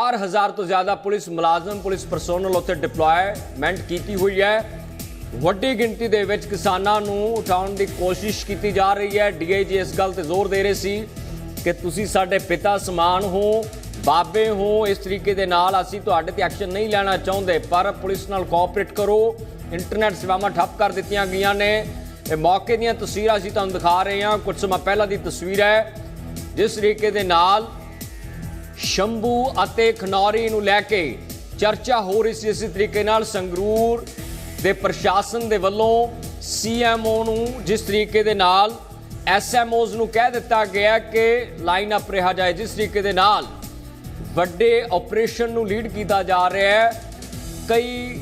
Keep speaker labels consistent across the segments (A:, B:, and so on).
A: 4000 ਤੋਂ ਜ਼ਿਆਦਾ ਪੁਲਿਸ ਮੁਲਾਜ਼ਮ, ਪੁਲਿਸ ਪਰਸੋਨਲ ਉੱਥੇ ਡਿਪਲੋਇਮੈਂਟ ਕੀਤੀ ਹੋਈ ਹੈ। ਵੱਡੀ ਗਿਣਤੀ ਦੇ ਵਿੱਚ ਕਿਸਾਨਾਂ ਨੂੰ ਉਠਾਉਣ ਦੀ ਕੋਸ਼ਿਸ਼ ਕੀਤੀ ਜਾ ਰਹੀ ਹੈ। ਡੀਆਈਜੀ ਇਸ ਗੱਲ ਤੇ ਜ਼ੋਰ ਦੇ ਰਹੇ ਸੀ ਕਿ ਤੁਸੀਂ ਸਾਡੇ ਪਿਤਾ ਸਮਾਨ ਹੋ, ਬਾਬੇ ਹੋ, ਇਸ ਤਰੀਕੇ ਦੇ ਨਾਲ ਅਸੀਂ ਤੁਹਾਡੇ ਤੇ ਐਕਸ਼ਨ ਨਹੀਂ ਲੈਣਾ ਚਾਹੁੰਦੇ, ਪਰ ਪੁਲਿਸ ਨਾਲ ਕੋਆਪਰੇਟ ਕਰੋ। ਇੰਟਰਨੈਟ ਸੇਵਾਵਾਂ ਠੱਪ ਕਰ ਦਿੱਤੀਆਂ ਗਈਆਂ ਨੇ। ਇਹ ਮੌਕੇ ਦੀਆਂ ਤਸਵੀਰਾਂ ਅਸੀਂ ਤੁਹਾਨੂੰ ਦਿਖਾ ਰਹੇ ਹਾਂ। ਕੁਝ ਸਮਾਂ ਪਹਿਲਾਂ ਦੀ ਤਸਵੀਰ ਹੈ। ਜਿਸ ਤਰੀਕੇ ਦੇ ਨਾਲ ਸ਼ੰਭੂ ਅਤੇ ਖਨੌਰੀ ਨੂੰ ਲੈ ਕੇ ਚਰਚਾ ਹੋ ਰਹੀ ਸੀ ਇਸੇ ਤਰੀਕੇ ਨਾਲ ਸੰਗਰੂਰ ਦੇ ਪ੍ਰਸ਼ਾਸਨ ਦੇ ਵੱਲੋਂ ਸੀਐਮਓ ਨੂੰ ਜਿਸ ਤਰੀਕੇ ਦੇ ਨਾਲ ਐਸਐਮਓਜ਼ ਨੂੰ ਕਹਿ ਦਿੱਤਾ ਗਿਆ ਕਿ ਲਾਈਨ ਅਪ ਰਿਹਾ ਜਾਏ, ਜਿਸ ਤਰੀਕੇ ਦੇ ਨਾਲ ਵੱਡੇ ਆਪਰੇਸ਼ਨ ਨੂੰ ਲੀਡ ਕੀਤਾ ਜਾ ਰਿਹਾ ਹੈ। ਕਈ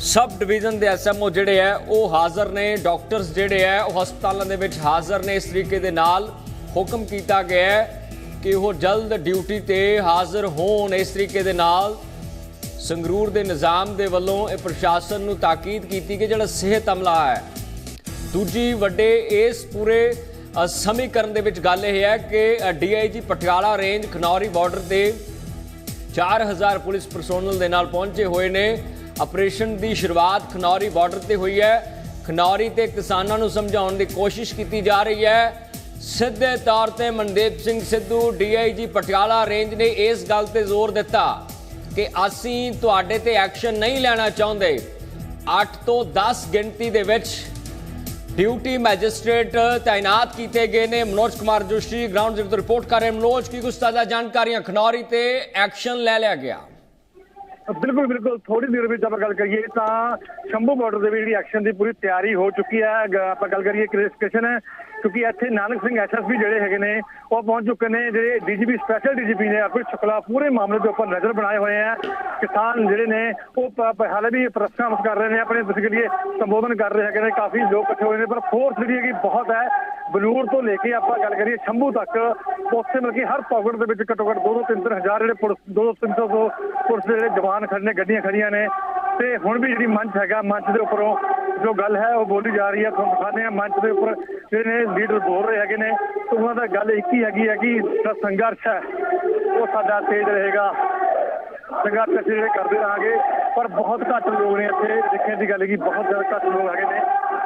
A: ਸਬ ਡਿਵੀਜ਼ਨ ਦੇ ਐਸਐਮਓ ਜਿਹੜੇ ਹੈ, ਉਹ ਹਾਜ਼ਰ ਨੇ ਡਾਕਟਰਸ ਜਿਹੜੇ ਹੈ, ਉਹ ਹਸਪਤਾਲਾਂ ਦੇ ਵਿੱਚ ਹਾਜ਼ਰ ਨੇ। ਇਸ ਤਰੀਕੇ ਦੇ ਨਾਲ ਹੁਕਮ ਕੀਤਾ ਗਿਆ ਹੈ ਕਿ ਉਹ ਜਲਦ ਡਿਊਟੀ ਤੇ ਹਾਜ਼ਰ ਹੋਣ ਇਸ ਤਰੀਕੇ ਦੇ ਨਾਲ ਸੰਗਰੂਰ ਦੇ ਨਿਜ਼ਾਮ ਦੇ ਵੱਲੋਂ ਇਹ ਪ੍ਰਸ਼ਾਸਨ ਨੂੰ ਤਾਕੀਦ ਕੀਤੀ ਕਿ ਜਿਹੜਾ ਸਿਹਤ ਅਮਲਾ ਹੈ, ਦੂਜੀ ਵੱਡੇ ਇਸ ਪੂਰੇ ਸਮੀਕਰਨ ਦੇ ਵਿੱਚ ਗੱਲ ਇਹ ਹੈ ਕਿ DIG Patiala range Khanauri border ਤੇ 4000 ਪੁਲਿਸ ਪਰਸੋਨਲ ਦੇ ਨਾਲ ਪਹੁੰਚੇ ਹੋਏ ਨੇ। ਆਪਰੇਸ਼ਨ ਦੀ ਸ਼ੁਰੂਆਤ ਖਨੌਰੀ ਬਾਰਡਰ ਤੇ ਹੋਈ ਹੈ। ਖਨੌਰੀ ਤੇ ਕਿਸਾਨਾਂ ਨੂੰ ਸਮਝਾਉਣ ਦੀ ਕੋਸ਼ਿਸ਼ ਕੀਤੀ ਜਾ ਰਹੀ ਹੈ। ਸਿੱਧੇ ਤੌਰ ਤੇ ਮਨਦੀਪ ਸਿੰਘ ਸਿੱਧੂ ਡੀਆਈਜੀ ਪਟਿਆਲਾ ਰੇਂਜ ਨੇ ਇਸ ਗੱਲ ਤੇ ਜ਼ੋਰ ਦਿੱਤਾ ਕਿ ਅਸੀਂ ਤੁਹਾਡੇ ਤੇ ਐਕਸ਼ਨ ਨਹੀਂ ਲੈਣਾ ਚਾਹੁੰਦੇ। 8 ਤੋਂ 10 ਗਿਣਤੀ ਦੇ ਵਿੱਚ ਡਿਊਟੀ ਮੈਜਿਸਟ੍ਰੇਟ ਤਾਇਨਾਤ ਕੀਤੇ ਗਏ ਨੇ। ਮਨੋਜ ਕੁਮਾਰ ਜੋਸ਼ੀ, ਗਰਾਊਂਡ ਜ਼ੀਰੋ ਤੋਂ ਰਿਪੋਰਟ ਕਰ ਰਹੇ ਮਨੋਜ, ਕੀ ਕੁਝ ਤਾਜ਼ਾ ਜਾਣਕਾਰੀਆਂ? ਖਨੌਰੀ ਤੇ ਐਕਸ਼ਨ ਲੈ ਲਿਆ ਗਿਆ।
B: ਬਿਲਕੁਲ ਬਿਲਕੁਲ। ਥੋੜੀ ਦੇਰ ਵਿੱਚ ਆਪਾਂ ਗੱਲ ਕਰੀਏ ਤਾਂ ਸ਼ੰਭੂ ਬਾਰਡਰ ਦੇ ਵੀ ਜਿਹੜੀ ਐਕਸ਼ਨ ਦੀ ਪੂਰੀ ਤਿਆਰੀ ਹੋ ਚੁੱਕੀ ਹੈ। ਆਪਾਂ ਗੱਲ ਕਰੀਏ ਕ੍ਰਿਸਕੇਸ਼ਨ ਕਿਉਂਕਿ ਇੱਥੇ ਨਾਨਕ ਸਿੰਘ ਐਸਐਸਪੀ ਜਿਹੜੇ ਹੈਗੇ ਨੇ, ਉਹ ਪਹੁੰਚ ਚੁੱਕੇ ਨੇ। ਜਿਹੜੇ ਡੀਜੀਪੀ ਸਪੈਸ਼ਲ ਡੀਜੀਪੀ ਨੇ ਅਰਪਿਤ ਸ਼ੁਕਲਾ, ਪੂਰੇ ਮਾਮਲੇ ਦੇ ਉੱਪਰ ਨਜ਼ਰ ਬਣਾਏ ਹੋਏ ਆ ਕਿਸਾਨ ਜਿਹੜੇ ਨੇ, ਉਹ ਹਾਲੇ ਵੀ ਪ੍ਰਸਤਾਵ ਕਰ ਰਹੇ ਨੇ, ਆਪਣੇ ਤੁਸੀਂ ਕਰੀਏ ਸੰਬੋਧਨ ਕਰ ਰਹੇ ਹੈਗੇ ਨੇ। ਕਾਫੀ ਲੋਕ ਇਕੱਠੇ ਹੋਏ ਨੇ, ਪਰ ਫੋਰਸ ਜਿਹੜੀ ਹੈਗੀ ਬਹੁਤ ਹੈ। ਬਲੂਰ ਤੋਂ ਲੈ ਕੇ ਆਪਾਂ ਗੱਲ ਕਰੀਏ ਸ਼ੰਭੂ ਤੱਕ, ਉੱਥੇ ਮਿਲ ਕੇ ਹਰ ਪਾਕਟ ਦੇ ਵਿੱਚ ਘੱਟੋ ਘੱਟ 2-2 3-3 ਹਜ਼ਾਰ ਜਿਹੜੇ ਪੁਲਿਸ 200-300 ਪੁਲਿਸ ਦੇ ਜਿਹੜੇ ਜਵਾਨ ਖੜੇ ਨੇ ਗੱਡੀਆਂ ਖੜੀਆਂ ਨੇ ਤੇ ਹੁਣ ਵੀ ਜਿਹੜੀ ਮੰਚ ਹੈਗਾ, ਮੰਚ ਦੇ ਉੱਪਰੋਂ ਜੋ ਗੱਲ ਹੈ ਉਹ ਬੋਲੀ ਜਾ ਰਹੀ ਹੈ, ਤੁਹਾਨੂੰ ਦਿਖਾਉਂਦੇ ਆ ਮੰਚ ਦੇ ਉੱਪਰ ਜਿਹੜੇ ਲੀਡਰ ਬੋਲ ਰਹੇ ਹੈਗੇ ਨੇ ਉਹਨਾਂ ਦਾ ਗੱਲ ਇੱਕ ਹੀ ਹੈਗੀ ਹੈ ਕਿ ਜਿਹੜਾ ਸੰਘਰਸ਼ ਹੈ, ਉਹ ਸਾਡਾ ਤੇਜ਼ ਰਹੇਗਾ। ਸੰਘਰਸ਼ ਅਸੀਂ ਜਿਹੜੇ ਕਰਦੇ ਰਹਾਂਗੇ, ਪਰ ਬਹੁਤ ਘੱਟ ਲੋਕ ਨੇ ਇੱਥੇ, ਦੇਖਣ ਦੀ ਗੱਲ ਹੈ ਕਿ ਬਹੁਤ ਜ਼ਿਆਦਾ ਘੱਟ ਲੋਕ ਹੈਗੇ ਨੇ।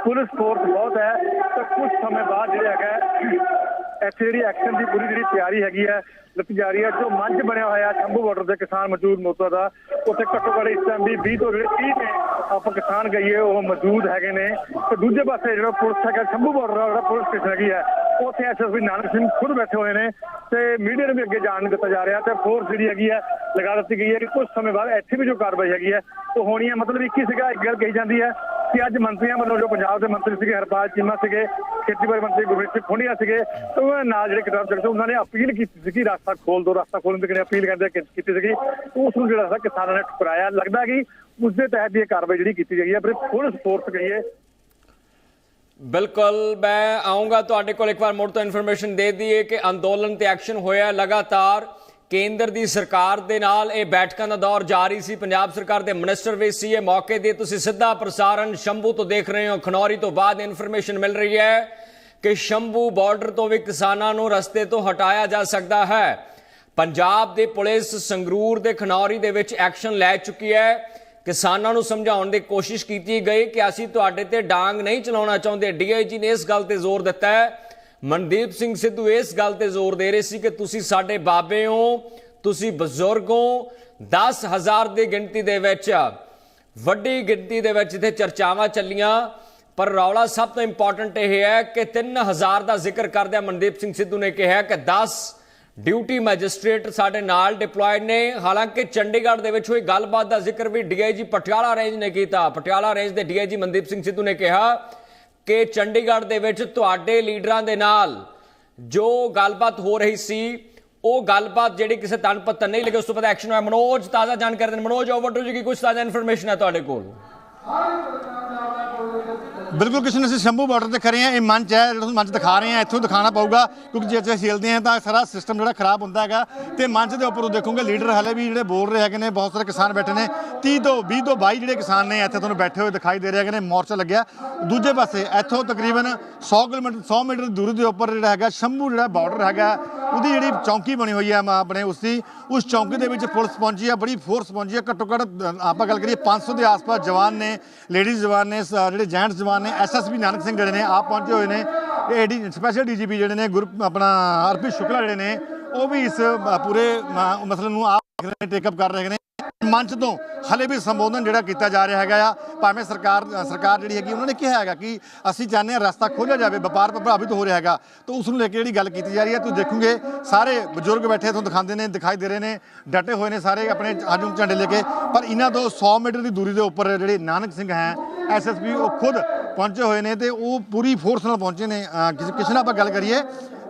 B: ਪੁਲਿਸ ਫੋਰਸ ਬਹੁਤ ਹੈ, ਤਾਂ ਕੁਝ ਸਮੇਂ ਬਾਅਦ ਜਿਹੜਾ ਹੈਗਾ ਇੱਥੇ ਜਿਹੜੀ ਐਕਸ਼ਨ ਦੀ ਪੂਰੀ ਜਿਹੜੀ ਤਿਆਰੀ ਹੈਗੀ ਹੈ ਲਿੱਤੀ ਜਾ ਰਹੀ ਹੈ ਜੋ ਮੰਚ ਬਣਿਆ ਹੋਇਆ ਸ਼ੰਭੂ ਬਾਰਡਰ ਦੇ ਕਿਸਾਨ ਮਜ਼ਦੂਰ ਮੋਰਚਾ ਦਾ, ਉੱਥੇ ਘੱਟੋ ਘੱਟ ਇਸ ਟਾਈਮ ਵੀ 20 ਤੋਂ ਜਿਹੜੇ 30 ਨੇ ਆਪਾਂ ਕਿਸਾਨ ਗਈਏ, ਉਹ ਮੌਜੂਦ ਹੈਗੇ ਨੇ। ਤੇ ਦੂਜੇ ਪਾਸੇ ਜਿਹੜਾ ਪੁਲਿਸ ਹੈਗਾ ਸ਼ੰਭੂ ਬਾਰਡਰ ਦਾ ਜਿਹੜਾ ਪੁਲਿਸ ਸਟੇਸ਼ਨ ਹੈਗੀ ਹੈ ਉੱਥੇ ਐਸਐਸਪੀ ਨਾਨਕ ਸਿੰਘ ਖੁਦ ਬੈਠੇ ਹੋਏ ਨੇ ਤੇ ਮੀਡੀਆ ਨੂੰ ਵੀ ਅੱਗੇ ਜਾਣ ਨਹੀਂ ਦਿੱਤਾ ਜਾ ਰਿਹਾ ਤੇ ਫੋਰਸ ਜਿਹੜੀ ਹੈਗੀ ਹੈ ਲਗਾ ਦਿੱਤੀ ਗਈ ਹੈ ਕਿ ਕੁਝ ਸਮੇਂ ਬਾਅਦ ਇੱਥੇ ਵੀ ਜੋ ਕਾਰਵਾਈ ਹੈਗੀ ਹੈ, ਉਹ ਹੋਣੀ ਹੈ। ਮਤਲਬ ਇੱਕ ਹੀ ਸੀਗਾ, ਇੱਕ ਗੱਲ ਕਹੀ ਜਾਂਦੀ ਹੈ ਕਿ ਅੱਜ ਮੰਤਰੀਆਂ ਵੱਲੋਂ ਜੋ ਪੰਜਾਬ ਦੇ ਮੰਤਰੀ ਸੀਗੇ, ਹਰਪਾਲ ਚੀਮਾ ਸੀਗੇ, ਖੇਤੀਬਾੜੀ ਮੰਤਰੀ ਗੁਰਮੀਤ ਸਿੰਘ ਖੁੰਡੀਆ ਸੀਗੇ, ਤੇ ਉਹਨਾਂ ਨਾਲ ਜਿਹੜੇ ਕਿਤਾਬ ਜਗਤ ਉਹਨਾਂ ਨੇ ਅਪੀਲ ਕੀਤੀ ਸੀ ਕਿ ਰਸਤਾ ਖੋਲ ਦੋ, ਰਸਤਾ ਖੋਲਣ ਦੀ ਕਿਹੜੀ ਅਪੀਲ ਕਰਦੇ ਕੀਤੀ ਸੀਗੀ। ਉਸ ਨੂੰ ਜਿਹੜਾ ਸੀ ਕਿਸਾਨਾਂ ਨੇ ਠੁਕਰਾਇਆ। ਲੱਗਦਾ ਕਿ ਉਸ ਦੇ ਤਹਿਤ ਇਹ ਕਾਰਵਾਈ ਜਿਹੜੀ ਕੀਤੀ ਗਈ ਹੈ, ਪਰ ਪੁਲਿਸ ਫੋਰਸ ਕਹੀਏ
A: ਬਿਲਕੁਲ, ਮੈਂ ਆਉਂਗਾ ਤੁਹਾਡੇ ਕੋਲ ਇੱਕ ਵਾਰ ਮੁੜ ਤੋਂ ਇਨਫੋਰਮੇਸ਼ਨ ਦੇ ਦਈਏ ਕਿ ਅੰਦੋਲਨ ਤੇ ਐਕਸ਼ਨ ਹੋਇਆ। ਲਗਾਤਾਰ ਕੇਂਦਰ ਦੀ ਸਰਕਾਰ ਦੇ ਨਾਲ ਇਹ ਬੈਠਕਾਂ ਦਾ ਦੌਰ ਜਾਰੀ ਸੀ। ਪੰਜਾਬ ਸਰਕਾਰ ਦੇ ਮਿਨਿਸਟਰ ਵੀ ਸੀ। ਇਹ ਮੌਕੇ ਦੇ ਤੁਸੀਂ ਸਿੱਧਾ ਪ੍ਰਸਾਰਣ ਸ਼ੰਭੂ ਤੋਂ ਦੇਖ ਰਹੇ ਹੋ। ਖਨੌਰੀ ਤੋਂ ਬਾਅਦ ਇਨਫੋਰਮੇਸ਼ਨ ਮਿਲ ਰਹੀ ਹੈ ਕਿ ਸ਼ੰਭੂ ਬਾਰਡਰ ਤੋਂ ਵੀ ਕਿਸਾਨਾਂ ਨੂੰ ਰਸਤੇ ਤੋਂ ਹਟਾਇਆ ਜਾ ਸਕਦਾ ਹੈ। ਪੰਜਾਬ ਦੀ ਪੁਲਿਸ ਸੰਗਰੂਰ ਦੇ ਖਨੌਰੀ ਦੇ ਵਿੱਚ ਐਕਸ਼ਨ ਲੈ ਚੁੱਕੀ ਹੈ। ਕਿਸਾਨਾਂ ਨੂੰ ਸਮਝਾਉਣ ਦੀ ਕੋਸ਼ਿਸ਼ ਕੀਤੀ ਗਈ ਕਿ ਅਸੀਂ ਤੁਹਾਡੇ ਤੇ ਡਾਂਗ ਨਹੀਂ ਚਲਾਉਣਾ ਚਾਹੁੰਦੇ। ਡੀਆਈਜੀ ਨੇ ਇਸ ਗੱਲ ਤੇ ਜ਼ੋਰ ਦਿੱਤਾ ਹੈ। ਮਨਦੀਪ ਸਿੰਘ ਸਿੱਧੂ ਇਸ ਗੱਲ ਤੇ ਜ਼ੋਰ ਦੇ ਰਹੇ ਸੀ ਕਿ ਤੁਸੀਂ ਸਾਡੇ ਬਾਬੇ ਹੋ, ਤੁਸੀਂ ਬਜ਼ੁਰਗ ਹੋ। 10000 ਦੀ ਗਿਣਤੀ ਦੇ ਵਿੱਚ, ਵੱਡੀ ਗਿਣਤੀ ਦੇ ਵਿੱਚ ਇੱਥੇ ਚਰਚਾਵਾਂ ਚੱਲੀਆਂ। ਪਰ ਰੌਲਾ ਸਭ ਤੋਂ ਇੰਪੋਰਟੈਂਟ ਇਹ ਹੈ ਕਿ 3000 ਦਾ ਜ਼ਿਕਰ ਕਰਦਿਆਂ ਮਨਦੀਪ ਸਿੰਘ ਸਿੱਧੂ ਨੇ ਕਿਹਾ ਕਿ 10 ਡਿਊਟੀ ਮੈਜਿਸਟ੍ਰੇਟ ਸਾਡੇ ਨਾਲ ਡਿਪਲੋਇਡ ਨੇ। ਹਾਲਾਂਕਿ ਚੰਡੀਗੜ੍ਹ ਦੇ ਵਿੱਚ ਹੋਈ ਗੱਲਬਾਤ ਦਾ ਜ਼ਿਕਰ ਵੀ ਡੀਆਈਜੀ ਪਟਿਆਲਾ ਰੇਂਜ ਨੇ ਕੀਤਾ। ਪਟਿਆਲਾ ਰੇਂਜ ਦੇ ਡੀਆਈਜੀ ਮਨਦੀਪ ਸਿੰਘ ਸਿੱਧੂ ਨੇ ਕਿਹਾ ਕਿ ਚੰਡੀਗੜ੍ਹ ਦੇ ਵਿੱਚ ਤੁਹਾਡੇ ਲੀਡਰਾਂ ਦੇ ਨਾਲ ਜੋ ਗੱਲਬਾਤ ਹੋ ਰਹੀ ਸੀ, ਉਹ ਗੱਲਬਾਤ ਜਿਹੜੀ ਕਿਸੇ ਤਨ ਪੱਤਰ ਨਹੀਂ ਲੱਗੇ ਉਸ ਤੋਂ ਬਾਅਦ ਐਕਸ਼ਨ ਹੋਇਆ। ਮਨੋਜ, ਤਾਜ਼ਾ ਜਾਣਕਾਰੀ ਦੇਣ। ਮਨੋਜ ਓਵਰ ਟੂ ਜੀ ਕੀ ਕੁਝ ਤਾਜ਼ਾ ਇਨਫੋਰਮੇਸ਼ਨ ਹੈ ਤੁਹਾਡੇ ਕੋਲ?
C: ਬਿਲਕੁਲ ਕਿਸੇ ਅਸੀਂ ਸ਼ੰਭੂ ਬਾਰਡਰ ਤੇ ਖੜੇ ਆ ਇਹ ਮੰਚ ਹੈ, ਜਿਹੜਾ ਤੁਹਾਨੂੰ ਮੰਚ ਦਿਖਾ ਰਹੇ ਆ ਇੱਥੋਂ ਦਿਖਾਣਾ ਪਊਗਾ, ਕਿਉਂਕਿ ਜੇ ਅਸੀਂ ਖੇਲਦੇ ਆ ਤਾਂ ਸਾਰਾ ਸਿਸਟਮ ਜਿਹੜਾ ਖਰਾਬ ਹੁੰਦਾ ਹੈਗਾ। ਤੇ ਮੰਚ ਦੇ ਉੱਪਰ ਉਹ ਦੇਖੋਗੇ ਲੀਡਰ ਹਲੇ ਵੀ ਜਿਹੜੇ ਬੋਲ ਰਹੇ ਹੈਗੇ ਨੇ, ਬਹੁਤ ਸਾਰੇ ਕਿਸਾਨ ਬੈਠੇ ਨੇ 30 ਤੋਂ 20 ਤੋਂ 22 ਜਿਹੜੇ ਕਿਸਾਨ ਨੇ ਇੱਥੇ ਤੁਹਾਨੂੰ ਬੈਠੇ ਹੋਏ ਦਿਖਾਈ ਦੇ ਰਹੇ ਹੈਗੇ ਨੇ, ਮੋਰਚਾ ਲੱਗਿਆ। ਦੂਜੇ ਪਾਸੇ ਇੱਥੋਂ ਤਕਰੀਬਨ 100 ਕਿਲੋਮੀਟਰ 100 ਮੀਟਰ ਦੀ ਦੂਰੀ ਦੇ ਉੱਪਰ ਜਿਹੜਾ ਹੈਗਾ, ਸ਼ੰਭੂ ਜਿਹੜਾ ਬਾਰਡਰ ਹੈਗਾ, ਉਹਦੀ ਜਿਹੜੀ ਚੌਂਕੀ ਬਣੀ ਹੋਈ ਹੈ ਮ- ਆਪਣੇ ਉਸ ਦੀ, ਉਸ ਚੌਂਕੀ ਦੇ ਵਿੱਚ ਪੁਲਿਸ ਪਹੁੰਚੀ ਹੈ, ਬੜੀ ਫੋਰਸ ਪਹੁੰਚੀ ਹੈ। ਘੱਟੋ ਘੱਟ ਆਪਾਂ ਗੱਲ ਕਰੀਏ 500 ਦੇ ਆਸ-ਪਾਸ ਜਵਾਨ ਨੇ ਲੇਡੀਜ਼ ਜਵਾਨ ਨੇ ਜਿਹੜੇ ਜੈਂਟਸ ਜਵਾਨ ਨੇ ਐਸਐਸਪੀ ਨਾਨਕ ਸਿੰਘ ਜਿਹੜੇ ਨੇ, ਆਪ ਪਹੁੰਚੇ ਹੋਏ ਨੇ। ਏਡੀ ਸਪੈਸ਼ਲ ਡੀਜੀਪੀ ਜਿਹੜੇ ਨੇ ਗੁਰ ਆਪਣਾ ਅਰਪਿਤ ਸ਼ੁਕਲਾ ਜਿਹੜੇ ਨੇ, ਉਹ ਵੀ ਇਸ ਪੂਰੇ ਮਸਲੇ ਨੂੰ ਆਪ ਟੇਕਅਪ ਕਰ ਰਹੇ ਨੇ। ਮੰਚ ਤੋਂ ਹਲੇ ਵੀ ਸੰਬੋਧਨ ਜਿਹੜਾ ਕੀਤਾ ਜਾ ਰਿਹਾ ਹੈਗਾ ਆ। ਭਾਵੇਂ ਸਰਕਾਰ ਸਰਕਾਰ ਜਿਹੜੀ ਹੈਗੀ, ਉਹਨਾਂ ਨੇ ਕਿਹਾ ਹੈਗਾ ਕਿ ਅਸੀਂ ਚਾਹੁੰਦੇ ਹਾਂ ਰਸਤਾ ਖੋਲ੍ਹਿਆ ਜਾਵੇ, ਵਪਾਰ ਪ੍ਰਭਾਵਿਤ ਹੋ ਰਿਹਾ ਹੈਗਾ। ਤਾਂ ਉਸ ਨੂੰ ਲੈ ਕੇ ਜਿਹੜੀ ਗੱਲ ਕੀਤੀ ਜਾ ਰਹੀ ਹੈ ਤੁਸੀਂ ਦੇਖੋਗੇ, ਸਾਰੇ ਬਜ਼ੁਰਗ ਬੈਠੇ ਤੁਹਾਨੂੰ ਦਿਖਾਉਂਦੇ ਨੇ, ਦਿਖਾਈ ਦੇ ਰਹੇ ਨੇ, ਡਟੇ ਹੋਏ ਨੇ ਸਾਰੇ ਆਪਣੇ ਆਜੂ ਝੰਡੇ ਲੈ ਕੇ। ਪਰ ਇਹਨਾਂ ਤੋਂ 100 ਮੀਟਰ ਦੀ ਦੂਰੀ ਦੇ ਉੱਪਰ ਜਿਹੜੇ ਨਾਨਕ ਸਿੰਘ ਹੈ ਐਸਐਸਪੀ ਉਹ ਖੁਦ ਪਹੁੰਚੇ ਹੋਏ ਨੇ ਤੇ ਉਹ ਪੂਰੀ ਫੋਰਸ ਨਾਲ ਪਹੁੰਚੇ ਨੇ। ਕਿਸੇ ਨਾਲ ਆਪਾਂ ਗੱਲ ਕਰੀਏ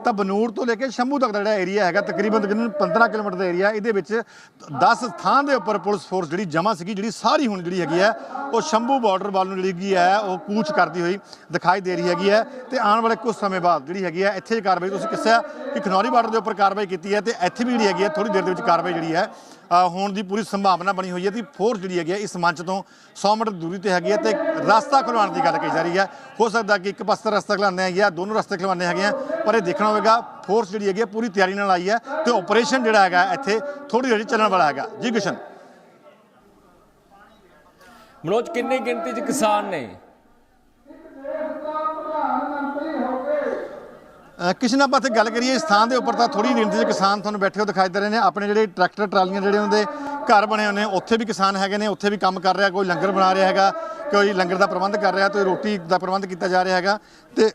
C: ਤਾਂ ਬਨੂੜ ਤੋਂ ਲੈ ਕੇ ਸ਼ੰਭੂ ਤੱਕ ਦਾ ਜਿਹੜਾ ਏਰੀਆ ਹੈਗਾ, ਤਕਰੀਬਨ ਤਕਰੀਬਨ 15 ਕਿਲੋਮੀਟਰ ਦਾ ਏਰੀਆ ਇਹਦੇ ਵਿੱਚ 10 ਥਾਂ ਦੇ ਉੱਪਰ ਪੁਲਿਸ ਫੋਰਸ ਜਿਹੜੀ ਜਮ੍ਹਾਂ ਸੀਗੀ, ਜਿਹੜੀ ਸਾਰੀ ਹੁਣ ਜਿਹੜੀ ਹੈਗੀ ਹੈ, ਉਹ ਸ਼ੰਭੂ ਬਾਰਡਰ ਵੱਲ ਨੂੰ ਜਿਹੜੀ ਹੈਗੀ ਹੈ, ਉਹ ਕੂਚ ਕਰਦੀ ਹੋਈ ਦਿਖਾਈ ਦੇ ਰਹੀ ਹੈਗੀ ਹੈ ਤੇ ਆਉਣ ਵਾਲੇ ਕੁਝ ਸਮੇਂ ਬਾਅਦ ਜਿਹੜੀ ਹੈਗੀ ਹੈ, ਇੱਥੇ ਕਾਰਵਾਈ ਤੁਸੀਂ ਕਿਹਾ ਕਿ ਖਨੌਰੀ ਬਾਰਡਰ ਦੇ ਉੱਪਰ ਕਾਰਵਾਈ ਕੀਤੀ ਹੈ ਤੇ ਇੱਥੇ ਵੀ ਜਿਹੜੀ ਹੈਗੀ ਹੈ ਥੋੜੀ ਦੇਰ ਦੇ ਵਿੱਚ ਕਾਰਵਾਈ ਜਿਹੜੀ ਹੈ ਹੋਣ ਦੀ ਪੂਰੀ ਸੰਭਾਵਨਾ ਬਣੀ ਹੋਈ ਹੈ ਕਿ ਫੋਰਸ ਜਿਹੜੀ ਹੈਗੀ ਹੈ ਇਸ ਮੰਚ ਤੋਂ 100 ਮੀਟਰ ਦੂਰੀ ਤੇ ਹੈਗੀ ਹੈ ਤੇ ਰਸਤਾ ਖੁਲਵਾਉਣ ਦੀ ਗੱਲ ਕਹੀ ਜਾ ਰਹੀ ਹੈ। ਹੋ ਸਕਦਾ ਕਿ ਇੱਕ ਪਾਸੇ ਰਸਤਾ ਖੁਲਾਉਂਦੇ ਹੈਗੇ ਆ, ਦੋਨੋਂ ਰਸਤੇ ਖੁਲਵਾਉਂਦੇ ਹੈਗੇ ਆ, ਪਰ ਇਹ ਦੇਖਣਾ ਹੋਵੇਗਾ ਫੋਰਸ ਜਿਹੜੀ ਹੈਗੀ ਹੈ ਪੂਰੀ ਤਿਆਰੀ ਨਾਲ ਆਈ ਹੈ ਤੇ ਆਪਰੇਸ਼ਨ ਜਿਹੜਾ ਹੈਗਾ ਇੱਥੇ ਥੋੜੀ ਦੇਰ ਚੱਲਣ ਵਾਲਾ ਹੈਗਾ। ਜੀ ਕਿਸ਼ਨ।
A: ਮਨੋਜ, ਕਿੰਨੀ ਗਿਣਤੀ 'ਚ ਕਿਸਾਨ ਨੇ?
C: ਕਿਸੇ ਨਾਲ ਆਪਾਂ ਇੱਥੇ ਗੱਲ ਕਰੀਏ, ਇਸ ਥਾਂ ਦੇ ਉੱਪਰ ਤਾਂ ਥੋੜੀ ਗਿਣਤੀ 'ਚ ਕਿਸਾਨ ਤੁਹਾਨੂੰ ਬੈਠੇ ਹੋ ਦਿਖਾਈ ਦੇ ਰਹੇ ਨੇ। ਆਪਣੇ ਜਿਹੜੇ ਟਰੈਕਟਰ, ਟਰਾਲੀਆਂ ਜਿਹੜੇ ਹੁੰਦੇ ਘਰ ਬਣੇ ਹੋਏ ਨੇ, ਉੱਥੇ ਵੀ ਕਿਸਾਨ ਹੈਗੇ ਨੇ, ਉੱਥੇ ਵੀ ਕੰਮ ਕਰ ਰਿਹਾ, ਕੋਈ ਲੰਗਰ ਬਣਾ ਰਿਹਾ ਹੈਗਾ, ਕੋਈ ਲੰਗਰ ਦਾ ਪ੍ਰਬੰਧ ਕਰ ਰਿਹਾ, ਕੋਈ ਰੋਟੀ ਦਾ ਪ੍ਰਬੰਧ ਕੀਤਾ ਜਾ ਰਿਹਾ ਹੈਗਾ। ਤੇ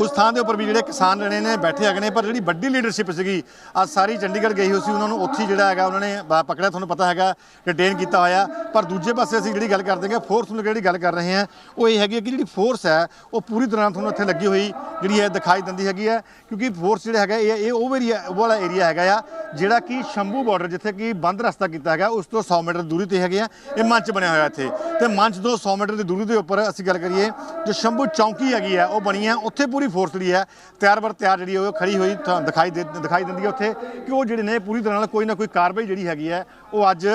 C: ਉਸ ਥਾਂ ਦੇ ਉੱਪਰ ਵੀ ਜਿਹੜੇ ਕਿਸਾਨ ਜਿਹੜੇ ਨੇ ਬੈਠੇ ਹੈਗੇ ਨੇ, ਪਰ ਜਿਹੜੀ ਵੱਡੀ ਲੀਡਰਸ਼ਿਪ ਸੀਗੀ, ਅੱਜ ਸਾਰੀ ਚੰਡੀਗੜ੍ਹ ਗਈ ਹੋਈ ਸੀ, ਉਹਨਾਂ ਨੂੰ ਉੱਥੇ ਹੀ ਜਿਹੜਾ ਹੈਗਾ ਉਹਨਾਂ ਨੇ ਬ- ਪਕੜਿਆ, ਤੁਹਾਨੂੰ ਪਤਾ ਹੈਗਾ ਡਿਟੇਨ ਕੀਤਾ ਹੋਇਆ। ਪਰ ਦੂਜੇ ਪਾਸੇ ਅਸੀਂ ਜਿਹੜੀ ਗੱਲ ਕਰਦੇ ਹਾਂ ਫੋਰਸ ਨੂੰ ਜਿਹੜੀ ਗੱਲ ਕਰ ਰਹੇ ਹਾਂ, ਉਹ ਇਹ ਹੈਗੀ ਹੈ ਕਿ ਜਿਹੜੀ ਫੋਰਸ ਹੈ, ਉਹ ਪੂਰੀ ਤਰ੍ਹਾਂ ਤੁਹਾਨੂੰ ਇੱਥੇ ਲੱਗੀ ਹੋਈ, ਜਿਹੜੀ ਹੈ ਦਿਖਾਈ ਦਿੰਦੀ ਹੈਗੀ ਹੈ। ਕਿਉਂਕਿ ਫੋਰਸ ਜਿਹੜਾ ਹੈਗਾ, ਇਹ ਇਹ ਉਹ ਏਰੀਆ ਵਾਲਾ ਏਰੀਆ ਹੈਗਾ ਆ, ਜਿਹੜਾ ਕਿ ਸ਼ੰਭੂ ਬਾਰਡਰ ਜਿੱਥੇ ਕਿ ਬੰਦ ਰਸਤਾ ਕੀਤਾ ਹੈਗਾ, ਉਸ ਤੋਂ 100 ਮੀਟਰ ਦੂਰੀ ਤੇ ਹੈਗੇ ਆ, ਇਹ ਮੰਚ ਬਣਿਆ ਹੋਇਆ ਇੱਥੇ। ਤੇ ਮੰਚ ਤੋਂ 100 ਮੀਟਰ ਦੀ ਦੂਰੀ ਦੇ ਉੱਪਰ ਅਸੀਂ ਗੱਲ ਕਰੀਏ, ਜੋ ਸ਼ੰਭੂ ਚੌਂਕੀ ਹੈਗੀ ਹੈ, ਉਹ ਬਣੀ ਹੈ ਉੱਥੇ ਪੂਰੀ ਫੋਰਸ ਜਿਹੜੀ ਹੈ। ਤਿਆਰ ਬਰ ਤਿਆਰ ਜਿਹੜੀ ਉਹ ਖੜੀ ਹੋਈ ਤੁਹਾਨੂੰ ਦਿਖਾਈ ਦੇ ਦਿਖਾਈ ਦਿੰਦੀ ਹੈ ਉੱਥੇ ਕਿ ਉਹ ਜਿਹੜੇ ਨੇ ਪੂਰੀ ਤਰ੍ਹਾਂ ਨਾਲ ਕੋਈ ਨਾ ਕੋਈ ਕਾਰਵਾਈ ਜਿਹੜੀ ਹੈਗੀ ਹੈ, ਉਹ ਅੱਜ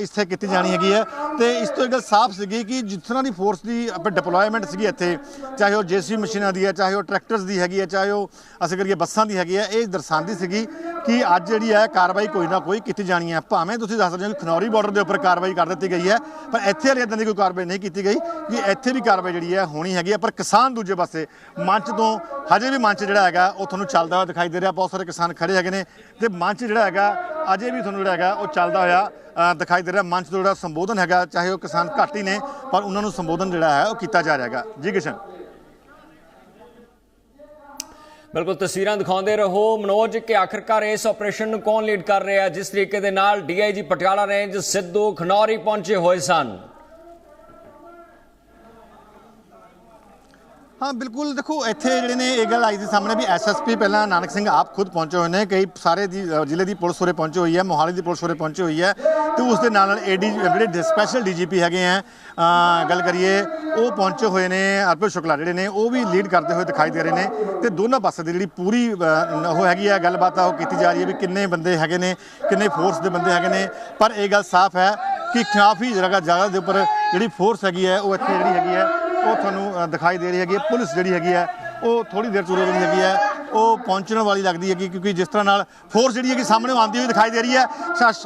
C: ਇੱਥੇ ਕੀਤੀ ਜਾਣੀ ਹੈਗੀ ਹੈ। ਤੇ ਇਸ ਤੋਂ ਇੱਕ ਗੱਲ ਸਾਫ਼ ਸੀਗੀ ਕਿ ਜਿਸ ਤਰ੍ਹਾਂ ਦੀ ਫੋਰਸ ਦੀ ਆਪਾਂ ਡਿਪਲੋਇਮੈਂਟ ਸੀਗੀ ਇੱਥੇ, ਚਾਹੇ ਉਹ ਜੇਸੀ ਮਸ਼ੀਨਾਂ ਦੀ ਹੈ, ਚਾਹੇ ਉਹ ਟਰੈਕਟਰਸ ਦੀ ਹੈਗੀ ਹੈ, ਚਾਹੇ ਉਹ ਅਸੀਂ ਕਰੀਏ ਬੱਸਾਂ ਦੀ ਹੈਗੀ ਹੈ, ਇਹ ਦਰਸਾਉਂਦੀ ਸੀਗੀ ਕਿ ਅੱਜ ਜਿਹੜੀ ਹੈ ਕਾਰਵਾਈ ਕੋਈ ਨਾ ਕੋਈ ਕੀਤੀ ਜਾਣੀ ਹੈ। ਭਾਵੇਂ ਤੁਸੀਂ ਦੱਸ ਸਕਦੇ ਹੋ ਕਿ ਖਨੌਰੀ ਬਾਰਡਰ ਦੇ ਉੱਪਰ ਕਾਰਵਾਈ ਕਰ ਦਿੱਤੀ ਗਈ ਹੈ, ਪਰ ਇੱਥੇ ਹਾਲੇ ਇਦਾਂ ਦੀ ਕੋਈ ਕਾਰਵਾਈ ਨਹੀਂ ਕੀਤੀ ਗਈ ਕਿ ਇੱਥੇ ਵੀ ਕਾਰਵਾਈ ਜਿਹੜੀ ਹੈ ਹੋਣੀ ਹੈਗੀ ਹੈ। ਪਰ ਕਿਸਾਨ ਦੂਜੇ ਪਾਸੇ ਮਨ ਮੰਚ ਤੋਂ, ਹਜੇ ਵੀ ਮੰਚ ਜਿਹੜਾ ਹੈਗਾ, ਉਹ ਤੁਹਾਨੂੰ ਚੱਲਦਾ ਹੋਇਆ ਦਿਖਾਈ ਦੇ ਰਿਹਾ। ਬਹੁਤ ਸਾਰੇ ਕਿਸਾਨ ਖੜੇ ਹੈਗੇ ਨੇ ਤੇ ਮੰਚ ਜਿਹੜਾ ਹੈਗਾ, ਅਜੇ ਵੀ ਤੁਹਾਨੂੰ ਜਿਹੜਾ ਹੈਗਾ, ਉਹ ਚੱਲਦਾ ਹੋਇਆ ਦਿਖਾਈ ਦੇ ਰਿਹਾ। ਮੰਚ ਤੋਂ ਜਿਹੜਾ ਸੰਬੋਧਨ ਹੈਗਾ, ਚਾਹੇ ਉਹ ਕਿਸਾਨ ਘੱਟ ਹੀ ਨੇ, ਪਰ ਉਹਨਾਂ ਨੂੰ ਸੰਬੋਧਨ ਜਿਹੜਾ ਹੈ, ਉਹ ਕੀਤਾ ਜਾ ਰਿਹਾ ਹੈਗਾ। ਜੀ, ਕਿਸ਼ਨ।
A: ਬਿਲਕੁਲ, ਤਸਵੀਰਾਂ ਦਿਖਾਉਂਦੇ ਰਹੋ। ਮਨੋਜ ਕਿ ਆਖਰਕਾਰ ਇਸ ਆਪਰੇਸ਼ਨ ਨੂੰ ਕੌਣ ਲੀਡ ਕਰ ਰਿਹਾ ਜਿਸ ਤਰੀਕੇ ਦੇ ਨਾਲ ਡੀਆਈਜੀ ਪਟਿਆਲਾ ਰੇਂਜ ਸਿੱਧੂ ਖਨੌਰੀ ਪਹੁੰਚੇ ਹੋਏ ਸਨ।
C: ਹਾਂ, ਬਿਲਕੁਲ। ਦੇਖੋ, ਇੱਥੇ ਜਿਹੜੇ ਨੇ ਇਹ ਗੱਲ ਆਈ ਸੀ ਸਾਹਮਣੇ ਵੀ ਐਸਐਸਪੀ ਪਹਿਲਾਂ ਨਾਨਕ ਸਿੰਘ ਆਪ ਖੁਦ ਪਹੁੰਚੇ ਹੋਏ ਨੇ। ਕਈ ਸਾਰੇ ਦੀ ਜ਼ਿਲ੍ਹੇ ਦੀ ਪੁਲਿਸ ਉਰੇ ਪਹੁੰਚੀ ਹੋਈ ਹੈ, ਮੋਹਾਲੀ ਦੀ ਪੁਲਿਸ ਉਰੇ ਪਹੁੰਚੀ ਹੋਈ ਹੈ। ਤੇ ਉਸ ਦੇ ਨਾਲ ਨਾਲ ਏਡੀ, ਜਿਹੜੇ ਸਪੈਸ਼ਲ ਡੀਜੀਪੀ ਹੈਗੇ ਆ ਗੱਲ ਕਰੀਏ, ਉਹ ਪਹੁੰਚੇ ਹੋਏ ਨੇ ਅਰਪਿਤ ਸ਼ੁਕਲਾ ਜਿਹੜੇ ਨੇ, ਉਹ ਵੀ ਲੀਡ ਕਰਦੇ ਹੋਏ ਦਿਖਾਈ ਦੇ ਰਹੇ ਨੇ। ਤੇ ਦੋਨਾਂ ਪਾਸੇ ਦੀ ਜਿਹੜੀ ਪੂਰੀ ਉਹ ਹੈਗੀ ਆ, ਗੱਲਬਾਤ ਆ, ਉਹ ਕੀਤੀ ਜਾ ਰਹੀ ਹੈ ਵੀ ਕਿੰਨੇ ਬੰਦੇ ਹੈਗੇ ਨੇ, ਕਿੰਨੇ ਫੋਰਸ ਦੇ ਬੰਦੇ ਹੈਗੇ ਨੇ। ਪਰ ਇਹ ਗੱਲ ਸਾਫ਼ ਹੈ ਕਿ ਕਾਫੀ ਜਗ੍ਹਾ ਜਗ੍ਹਾ ਦੇ ਉੱਪਰ ਜਿਹੜੀ ਫੋਰਸ ਹੈਗੀ ਹੈ, ਉਹ ਇੱਥੇ ਜਿਹੜੀ ਹੈਗੀ ਹੈ ਉਹ ਤੁਹਾਨੂੰ ਦਿਖਾਈ ਦੇ ਰਹੀ ਹੈਗੀ ਹੈ। ਪੁਲਿਸ ਜਿਹੜੀ ਹੈਗੀ ਹੈ, ਉਹ ਥੋੜੀ ਦੇਰ ਚੁਰੇ ਜਿਹੜੀ ਹੈਗੀ ਹੈ। ਉਹ ਪਹੁੰਚਣ ਵਾਲੀ ਲੱਗਦੀ ਹੈਗੀ, ਕਿਉਂਕਿ ਜਿਸ ਤਰ੍ਹਾਂ ਨਾਲ ਫੋਰਸ ਜਿਹੜੀ ਹੈਗੀ ਸਾਹਮਣੇ ਆਉਂਦੀ ਹੋਈ ਦਿਖਾਈ ਦੇ ਰਹੀ ਹੈ।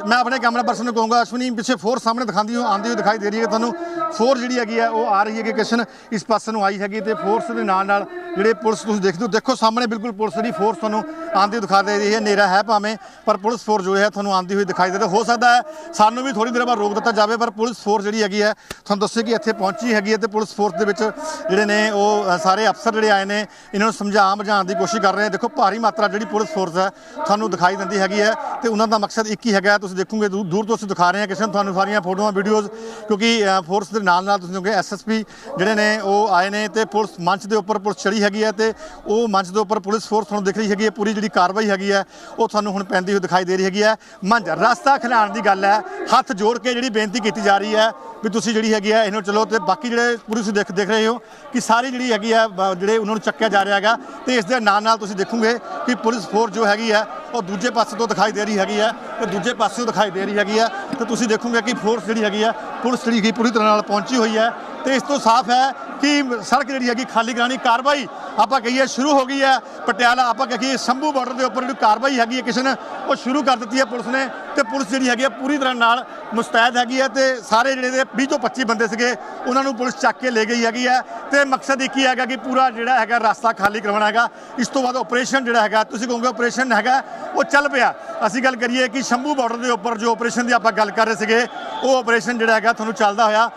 C: ਮੈਂ ਆਪਣੇ ਕੈਮਰਾ ਪਰਸਨ ਨੂੰ ਕਹੂੰਗਾ, ਅਸ਼ਵਨੀ, ਪਿੱਛੇ ਫੋਰਸ ਸਾਹਮਣੇ ਦਿਖਾਉਂਦੀ ਹੋਈ ਆਉਂਦੀ ਹੋਈ ਦਿਖਾਈ ਦੇ ਰਹੀ ਹੈ। ਤੁਹਾਨੂੰ ਫੋਰਸ ਜਿਹੜੀ ਹੈਗੀ ਹੈ, ਉਹ ਆ ਰਹੀ ਹੈਗੀ ਕਿਸ਼ਨ ਇਸ ਪਾਸੇ ਨੂੰ ਆਈ ਹੈਗੀ ਤੇ ਫੋਰਸ ਦੇ ਨਾਲ ਨਾਲ ਜਿਹੜੇ ਪੁਲਿਸ ਤੁਸੀਂ ਦੇਖਦੇ ਹੋ, ਦੇਖੋ ਸਾਹਮਣੇ ਬਿਲਕੁਲ ਪੁਲਿਸ ਦੀ ਫੋਰਸ ਤੁਹਾਨੂੰ ਆਉਂਦੀ ਦਿਖਾ ਦੇ ਰਹੀ ਹੈ। ਹਨੇਰਾ ਹੈ ਭਾਵੇਂ, ਪਰ ਪੁਲਿਸ ਫੋਰਸ ਜੋ ਹੈ ਤੁਹਾਨੂੰ ਆਉਂਦੀ ਹੋਈ ਦਿਖਾਈ ਦੇ ਰਹੀ ਹੋ। ਸਕਦਾ ਹੈ ਸਾਨੂੰ ਵੀ ਥੋੜੀ ਦੇਰ ਬਾਅਦ ਰੋਕ ਦਿੱਤਾ ਜਾਵੇ, ਪਰ ਪੁਲਿਸ ਫੋਰਸ ਜਿਹੜੀ ਹੈਗੀ ਹੈ, ਤੁਹਾਨੂੰ ਦੱਸੇ ਕਿ ਇੱਥੇ ਪਹੁੰਚੀ ਹੈਗੀ ਹੈ ਤੇ ਪੁਲਿਸ ਫੋਰਸ ਦੇ ਵਿੱਚ ਜਿਹੜੇ ਨੇ ਉਹ ਸਾਰੇ ਅਫਸਰ ਜਿਹੜੇ ਆਏ ਨੇ, ਇਹਨਾਂ ਨੂੰ ਸਮਝਾ ਬੁਝਾਉਣ ਦੀ ਕੋਸ਼ਿਸ਼ ਕਰ ਰਹੇ ਨੇ। ਦੇਖੋ, ਭਾਰੀ ਮਾਤਰਾ ਜਿਹੜੀ ਪੁਲਿਸ ਫੋਰਸ ਹੈ, ਤੁਹਾਨੂੰ ਦਿਖਾਈ ਦਿੰਦੀ ਹੈਗੀ ਹੈ ਤੇ ਉਹਨਾਂ ਦਾ ਮਕਸਦ ਇੱਕ ਹੀ ਹੈਗਾ, ਤੁਸੀਂ ਦੇਖੋਗੇ ਦੂਰ ਦੂਰ ਤੋਂ ਅਸੀਂ ਦਿਖਾ ਰਹੇ ਹਾਂ ਕਿਸੇ ਨੂੰ, ਤੁਹਾਨੂੰ ਸਾਰੀਆਂ ਫੋਟੋਆਂ, ਵੀਡੀਓਜ਼, ਕਿਉਂਕਿ ਫੋਰਸ ਦੇ ਨਾਲ ਨਾਲ ਤੁਸੀਂ ਦੇਖੋਗੇ ਐਸਐਸਪੀ ਜਿਹੜੇ ਨੇ, ਉਹ ਆਏ ਨੇ ਤੇ ਪੁਲਿਸ ਮੰਚ ਦੇ ਉੱਪਰ ਪੁਲਿਸ ਚੜੀ ਹੈਗੀ ਹੈ ਤੇ ਉਹ ਮੰਚ ਦੇ ਉੱਪਰ ਪੁਲਿਸ ਫੋਰਸ ਤੁਹਾਨੂੰ ਦਿਖ ਰਹੀ ਹੈਗੀ ਹੈ, ਪੂਰੀ ਜਿਹੜੀ ਕਾਰਵਾਈ ਹੈਗੀ ਹੈ, ਉਹ ਤੁਹਾਨੂੰ ਹੁਣ ਪੈਂਦੀ ਹੋਈ ਦਿਖਾਈ ਦੇ ਰਹੀ ਹੈਗੀ ਹੈ। ਮੰਚ ਰਸਤਾ ਖਿਲਾਉਣ ਦੀ ਗੱਲ ਹੈ, ਹੱਥ ਜੋੜ ਕੇ ਜਿਹੜੀ ਬੇਨਤੀ ਕੀਤੀ ਜਾ ਰਹੀ ਹੈ ਵੀ ਤੁਸੀਂ ਜਿਹੜੀ ਹੈਗੀ ਹੈ, ਇਹਨੂੰ ਚਲੋ ਤੇ ਬਾਕੀ ਜਿਹੜੇ ਪੂਰੀ ਤੁਸੀਂ ਦੇਖ ਦੇਖ ਰਹੇ ਹੋ ਕਿ ਸਾਰੀ ਜਿਹੜੀ ਹੈਗੀ ਹੈ ਜਿਹੜੇ ਉਹਨਾਂ ਨੂੰ ਚੱਕਿਆ ਜਾ ਰਿਹਾ ਹੈਗਾ ਤੇ ਇਸ ਦੇ ਨਾਲ ਨਾਲ ਤੁਸੀਂ ਦੇਖੋਗੇ ਕਿ ਪੁਲਿਸ ਫੋਰਸ ਜੋ ਹੈਗੀ ਹੈ ਉਹ ਦੂਜੇ ਪਾਸੇ ਤੋਂ ਦਿਖਾਈ ਦੇ ਰਹੀ ਹੈਗੀ ਹੈ ਤੇ ਦੂਜੇ ਪਾਸੇ ਤੋਂ ਦਿਖਾਈ ਦੇ ਰਹੀ ਹੈਗੀ ਹੈ ਤੇ ਤੁਸੀਂ ਦੇਖੋਗੇ ਕਿ ਫੋਰਸ ਜਿਹੜੀ ਹੈਗੀ ਹੈ ਪੁਲਿਸ ਜਿਹੜੀ ਹੈਗੀ ਪੂਰੀ ਤਰ੍ਹਾਂ ਨਾਲ ਪਹੁੰਚੀ ਹੋਈ ਹੈ ਤੇ ਇਸ ਤੋਂ ਸਾਫ਼ ਹੈ ਕਿ ਸੜਕ ਜਿਹੜੀ ਹੈਗੀ ਖਾਲੀ ਕਰਾਉਣੀ ਕਾਰਵਾਈ ਆਪਾਂ ਕਹੀਏ ਸ਼ੁਰੂ ਹੋ ਗਈ ਹੈ। ਪਟਿਆਲਾ ਆਪਾਂ ਕਹੀਏ ਸੰਭੂ ਬਾਰਡਰ ਦੇ ਉੱਪਰ ਜਿਹੜੀ ਕਾਰਵਾਈ ਹੈਗੀ ਹੈ, ਕਿਸੇ ਨੇ ਉਹ ਸ਼ੁਰੂ ਕਰ ਦਿੱਤੀ ਹੈ ਪੁਲਿਸ ਨੇ ਤੇ ਪੁਲਿਸ ਜਿਹੜੀ ਹੈਗੀ ਹੈ ਪੂਰੀ ਤਰ੍ਹਾਂ ਨਾਲ ਮੁਸਤੈਦ ਹੈਗੀ ਹੈ ਤੇ ਸਾਰੇ ਜਿਹੜੇ ਦੇ 20 ਤੋਂ 25 ਬੰਦੇ ਸੀਗੇ, ਉਹਨਾਂ ਨੂੰ ਪੁਲਿਸ ਚੱਕ ਕੇ ਲੈ ਗਈ ਹੈਗੀ ਹੈ ਤੇ ਮਕਸਦ ਇੱਕ ਹੀ ਹੈਗਾ ਕਿ ਪੂਰਾ ਜਿਹੜਾ ਹੈਗਾ ਰਸਤਾ ਖਾਲੀ ਕਰਵਾਉਣਾ ਹੈਗਾ। ਇਸ ਤੋਂ ਬਾਅਦ ਆਪਰੇਸ਼ਨ ਜਿਹੜਾ ਹੈਗਾ, ਤੁਸੀਂ ਕਹੋਗੇ ਆਪਰੇਸ਼ਨ ਹੈਗਾ, ਉਹ ਚੱਲ ਪਿਆ। ਅਸੀਂ ਗੱਲ ਕਰੀਏ ਕਿ ਸ਼ੰਭੂ ਬਾਰਡਰ ਦੇ ਉੱਪਰ ਜੋ ਆਪਰੇਸ਼ਨ ਦੀ ਆਪਾਂ ਗੱਲ ਕਰ ਰਹੇ ਸੀਗੇ, ਉਹ ਆਪਰੇਸ਼ਨ ਜਿਹੜਾ ਹੈਗਾ ਤੁਹਾਨੂੰ ਚੱਲਦਾ ਹੋਇਆ।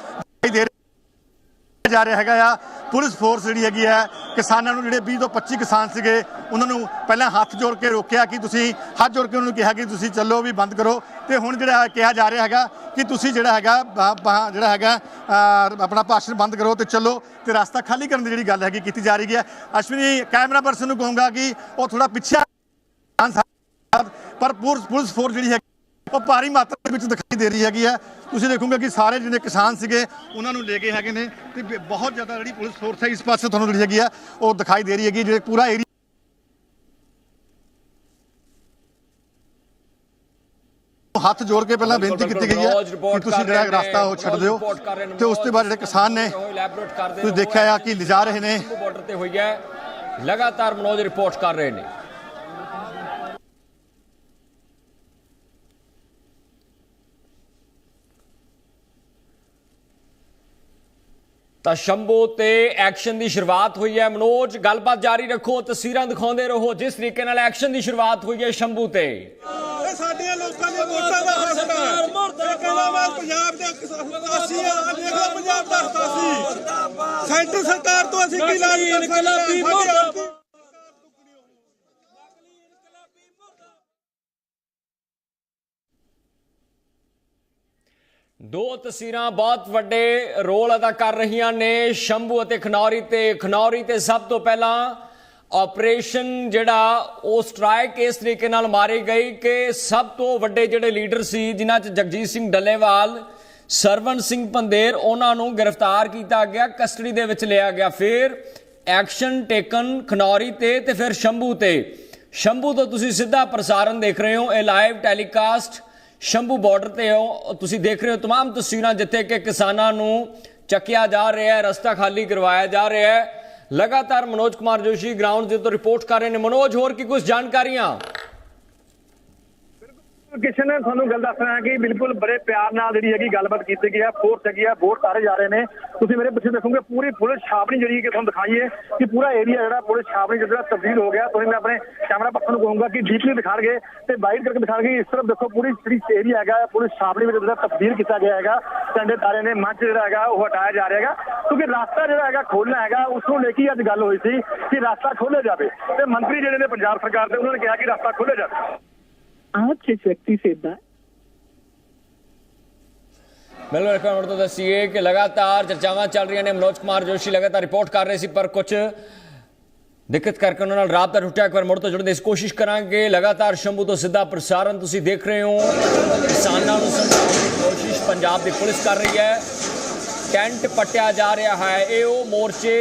C: ਦੇ ਰਿਹਾ ਜਾ ਰਿਹਾ ਹੈਗਾ ਆ। ਪੁਲਿਸ ਫੋਰਸ ਜਿਹੜੀ ਹੈਗੀ ਹੈ ਕਿਸਾਨਾਂ ਨੂੰ ਜਿਹੜੇ 20 ਤੋਂ 25 ਕਿਸਾਨ ਸੀਗੇ, ਉਹਨਾਂ ਨੂੰ ਪਹਿਲਾਂ ਹੱਥ ਜੋੜ ਕੇ ਰੋਕਿਆ ਕਿ ਤੁਸੀਂ ਹੱਥ ਜੋੜ ਕੇ ਉਹਨਾਂ ਨੂੰ ਕਿਹਾ ਕਿ ਤੁਸੀਂ ਚੱਲੋ, ਵੀ ਬੰਦ ਕਰੋ। ਤੇ ਹੁਣ ਜਿਹੜਾ ਕਿਹਾ ਜਾ ਰਿਹਾ ਹੈਗਾ ਕਿ ਤੁਸੀਂ ਜਿਹੜਾ ਹੈਗਾ ਜਿਹੜਾ ਹੈਗਾ ਆਪਣਾ ਭਾਸ਼ਣ ਬੰਦ ਕਰੋ ਤੇ ਚੱਲੋ। ਤੇ ਰਸਤਾ ਖਾਲੀ ਕਰਨ ਦੀ ਜਿਹੜੀ ਗੱਲ ਹੈਗੀ ਕੀਤੀ ਜਾ ਰਹੀ ਹੈ। ਅਸ਼ਵਨੀ, ਕੈਮਰਾ ਪਰਸਨ ਨੂੰ ਕਹੂੰਗਾ ਕਿ ਉਹ ਥੋੜਾ ਪਿੱਛੇ ਪਰ ਪੁਲਿਸ ਪੁਲਿਸ ਫੋਰਸ ਜਿਹੜੀ ਹੈ ਉਹ ਭਾਰੀ ਮਾਤਰਾ ਦੇ ਵਿੱਚ ਦਿਖਾਈ ਦੇ ਰਹੀ ਹੈਗੀ ਹੈ। ਤੁਸੀਂ ਦੇਖੋਗੇ ਕਿ ਸਾਰੇ ਜਿਹੜੇ ਕਿਸਾਨ ਸੀਗੇ ਉਹਨਾਂ ਨੂੰ ਲੈ ਕੇ ਹੈਗੇ ਨੇ ਤੇ ਬਹੁਤ ਜ਼ਿਆਦਾ ਜਿਹੜੀ ਪੁਲਿਸ ਫੋਰਸ ਹੈ ਇਸ ਪਾਸੇ ਤੁਹਾਨੂੰ ਜਿਹੜੀ ਹੈਗੀ ਆ ਉਹ ਦਿਖਾਈ ਦੇ ਰਹੀ ਹੈਗੀ ਜਿਹੜੇ ਪੂਰਾ ਏਰੀਆ ਹੱਥ ਜੋੜ ਕੇ ਪਹਿਲਾਂ ਬੇਨਤੀ ਕੀਤੀ ਗਈ ਹੈ ਕਿ ਤੁਸੀਂ ਜਿਹੜਾ ਰਸਤਾ ਉਹ ਛੱਡ ਦਿਓ ਤੇ ਉਸ ਤੋਂ ਬਾਅਦ ਜਿਹੜੇ ਕਿਸਾਨ ਨੇ ਤੁਸੀਂ ਦੇਖਿਆ ਆ ਕਿ ਲਿਜਾ ਰਹੇ ਨੇ।
A: ਬਾਰਡਰ ਤੇ ਹੋਈ ਹੈ। ਲਗਾਤਾਰ ਮਨੋਜ ਰਿਪੋਰਟ ਕਰ ਰਹੇ ਨੇ। ਤਾਂ ਸ਼ੰਭੂ ਤੇ ਐਕਸ਼ਨ ਦੀ ਸ਼ੁਰੂਆਤ ਹੋਈ ਹੈ। ਮਨੋਜ, ਗੱਲਬਾਤ ਜਾਰੀ ਰੱਖੋ ਤਸਵੀਰਾਂ ਦਿਖਾਉਂਦੇ ਰਹੋ। ਜਿਸ ਤਰੀਕੇ ਨਾਲ ਐਕਸ਼ਨ ਦੀ ਸ਼ੁਰੂਆਤ ਹੋਈ ਹੈ ਸ਼ੰਭੂ ਤੇ।
D: ਇਹ ਸਾਡੀਆਂ ਲੋਕਾਂ ਦੇ ਵੋਟਾਂ ਦਾ ਹੱਕ ਹੈ। ਕਹਿੰਦਾ ਪੰਜਾਬ ਦੇ ਅਸੀਂ ਆ। ਆਹ ਪੰਜਾਬ ਦਾ ਹਤਾਸੀ। ਸੈਂਟਰ ਸਰਕਾਰ ਤੋਂ ਅਸੀਂ ਕੀ ਲਾਜ ਕਰ ਸਕਦੇ ਹਾਂ ਸਾਡੀ ਆਪ ਦੋ
A: ਤਸਵੀਰਾਂ ਬਹੁਤ ਵੱਡੇ ਰੋਲ ਅਦਾ ਕਰ ਰਹੀਆਂ ਨੇ ਸ਼ੰਭੂ ਅਤੇ ਖਨੌਰੀ ਤੇ। ਖਨੌਰੀ ਤੇ ਸਭ ਤੋਂ ਪਹਿਲਾਂ ਆਪਰੇਸ਼ਨ ਜਿਹੜਾ, ਉਹ ਸਟ੍ਰਾਈਕ ਇਸ ਤਰੀਕੇ ਨਾਲ ਮਾਰੀ ਗਈ ਕਿ ਸਭ ਤੋਂ ਵੱਡੇ ਜਿਹੜੇ ਲੀਡਰ ਸੀ, ਜਿਨ੍ਹਾਂ 'ਚ ਜਗਜੀਤ ਸਿੰਘ ਡੱਲੇਵਾਲ ਸਰਵਨ ਸਿੰਘ ਪੰਦੇਰ ਉਹਨਾਂ ਨੂੰ ਗ੍ਰਿਫਤਾਰ ਕੀਤਾ ਗਿਆ, ਕਸਟਡੀ ਦੇ ਵਿੱਚ ਲਿਆ ਗਿਆ। ਫਿਰ ਐਕਸ਼ਨ ਟੇਕਨ ਖਨੌਰੀ ਤੇ ਤੇ ਫਿਰ ਸ਼ੰਭੂ ਤੇ। ਸ਼ੰਭੂ ਤੋਂ ਤੁਸੀਂ ਸਿੱਧਾ ਪ੍ਰਸਾਰਣ ਦੇਖ ਰਹੇ ਹੋ, ਇਹ ਲਾਈਵ ਟੈਲੀਕਾਸਟ ਸ਼ੰਭੂ ਬਾਰਡਰ ਤੇ ਹੋ ਤੁਸੀਂ ਦੇਖ ਰਹੇ ਹੋ तमाम ਤਸਵੀਰਾਂ ਜਿੱਥੇ ਕਿ ਕਿਸਾਨਾਂ ਨੂੰ ਚੱਕਿਆ ਜਾ ਰਿਹਾ ਹੈ ਰਸਤਾ ਖਾਲੀ ਕਰਵਾਇਆ ਜਾ ਰਿਹਾ ਹੈ ਲਗਾਤਾਰ ਮਨੋਜ ਕੁਮਾਰ ਜੋਸ਼ੀ ਗਰਾਊਂਡ ਦੇ ਤੋਂ ਰਿਪੋਰਟ ਕਰ ਰਹੇ ਨੇ ਮਨੋਜ ਹੋਰ ਕੀ ਕੁਝ ਜਾਣਕਾਰੀਆਂ
B: ਕਿਸ਼ਨ ਤੁਹਾਨੂੰ ਗੱਲ ਦੱਸਣਾ ਹੈ ਕਿ ਬਿਲਕੁਲ ਬੜੇ ਪਿਆਰ ਨਾਲ ਜਿਹੜੀ ਹੈਗੀ ਗੱਲਬਾਤ ਕੀਤੀ ਗਈ ਹੈ ਫੋਰਸ ਹੈਗੀ ਹੈ ਵੋਟ ਸਾਰੇ ਜਾ ਰਹੇ ਨੇ। ਤੁਸੀਂ ਮੇਰੇ ਪਿੱਛੇ ਦੇਖੋਗੇ ਪੂਰੀ ਪੁਲਿਸ ਛਾਪਣੀ ਜਿਹੜੀ ਕਿ ਤੁਹਾਨੂੰ ਦਿਖਾਈਏ ਕਿ ਪੂਰਾ ਏਰੀਆ ਜਿਹੜਾ ਪੁਲਿਸ ਛਾਪਣੀ ਜਿਹੜਾ ਤਬਦੀਲ ਹੋ ਗਿਆ। ਤੁਸੀਂ ਮੈਂ ਆਪਣੇ ਕੈਮਰਾ ਪਰਸਨ ਨੂੰ ਕਹੂੰਗਾ ਕਿ ਡੀਪਲੀ ਦਿਖਾਣਗੇ ਤੇ ਬਾਈਟ ਕਰਕੇ ਦਿਖਾਣਗੇ ਇਸ ਤਰਫ ਦੇਖੋ ਪੂਰੀ ਜਿਹੜੀ ਏਰੀਆ ਹੈਗਾ ਪੁਲਿਸ ਛਾਪਣੀ ਵਿੱਚ ਜਿਹੜਾ ਤਬਦੀਲ ਕੀਤਾ ਗਿਆ ਹੈਗਾ। ਝੰਡੇ ਤਾਰੇ ਨੇ ਮੰਚ ਜਿਹੜਾ ਹੈਗਾ, ਉਹ ਹਟਾਇਆ ਜਾ ਰਿਹਾ ਹੈਗਾ। ਕਿਉਂਕਿ ਰਸਤਾ ਜਿਹੜਾ ਹੈਗਾ ਖੋਲਣਾ ਹੈਗਾ, ਉਸ ਨੂੰ ਲੈ ਕੇ ਹੀ ਅੱਜ ਗੱਲ ਹੋਈ ਸੀ ਕਿ ਰਸਤਾ ਖੋਲਿਆ ਜਾਵੇ। ਤੇ ਮੰਤਰੀ ਜਿਹੜੇ ਨੇ ਪੰਜਾਬ ਸਰਕਾਰ ਦੇ, ਉਹਨਾਂ ਨੇ ਕਿਹਾ ਕਿ ਰਸਤਾ ਖੋਲਿਆ ਜਾਵੇ।
E: आज जिस व्यक्ति से बात
A: ਬਿਲਕੁਲ ਇੱਕ ਮਿੰਟ ਤੋਂ ਦੱਸੀਏ ਕਿ ਲਗਾਤਾਰ ਚਰਚਾਵਾਂ ਚੱਲ ਰਹੀਆਂ ਨੇ ਮਨੋਜ ਕੁਮਾਰ ਜੋਸ਼ੀ ਲਗਾਤਾਰ ਰਿਪੋਰਟ ਕਰ ਰਹੇ ਸੀ ਪਰ ਕੁਝ ਦਿੱਕਤ ਕਰਕੇ ਉਹਨਾਂ ਨਾਲ ਰਾਬਤਾ ਟੁੱਟਿਆ ਇੱਕ ਵਾਰ ਮੁੜ ਤੋਂ ਜੁੜਨ ਦੀ ਕੋਸ਼ਿਸ਼ ਕਰਾਂਗੇ ਲਗਾਤਾਰ ਸ਼ੰਭੂ ਤੋਂ ਸਿੱਧਾ ਪ੍ਰਸਾਰਣ ਤੁਸੀਂ ਦੇਖ ਰਹੇ ਹੋ ਕਿਸਾਨਾਂ ਨੂੰ ਸਮਝਾਉਣ ਦੀ ਕੋਸ਼ਿਸ਼ ਪੰਜਾਬ ਦੀ ਪੁਲਿਸ ਕਰ ਰਹੀ ਹੈ ਟੈਂਟ ਪੱਟਿਆ ਜਾ ਰਿਹਾ ਹੈ ਇਹ ਉਹ ਮੋਰਚੇ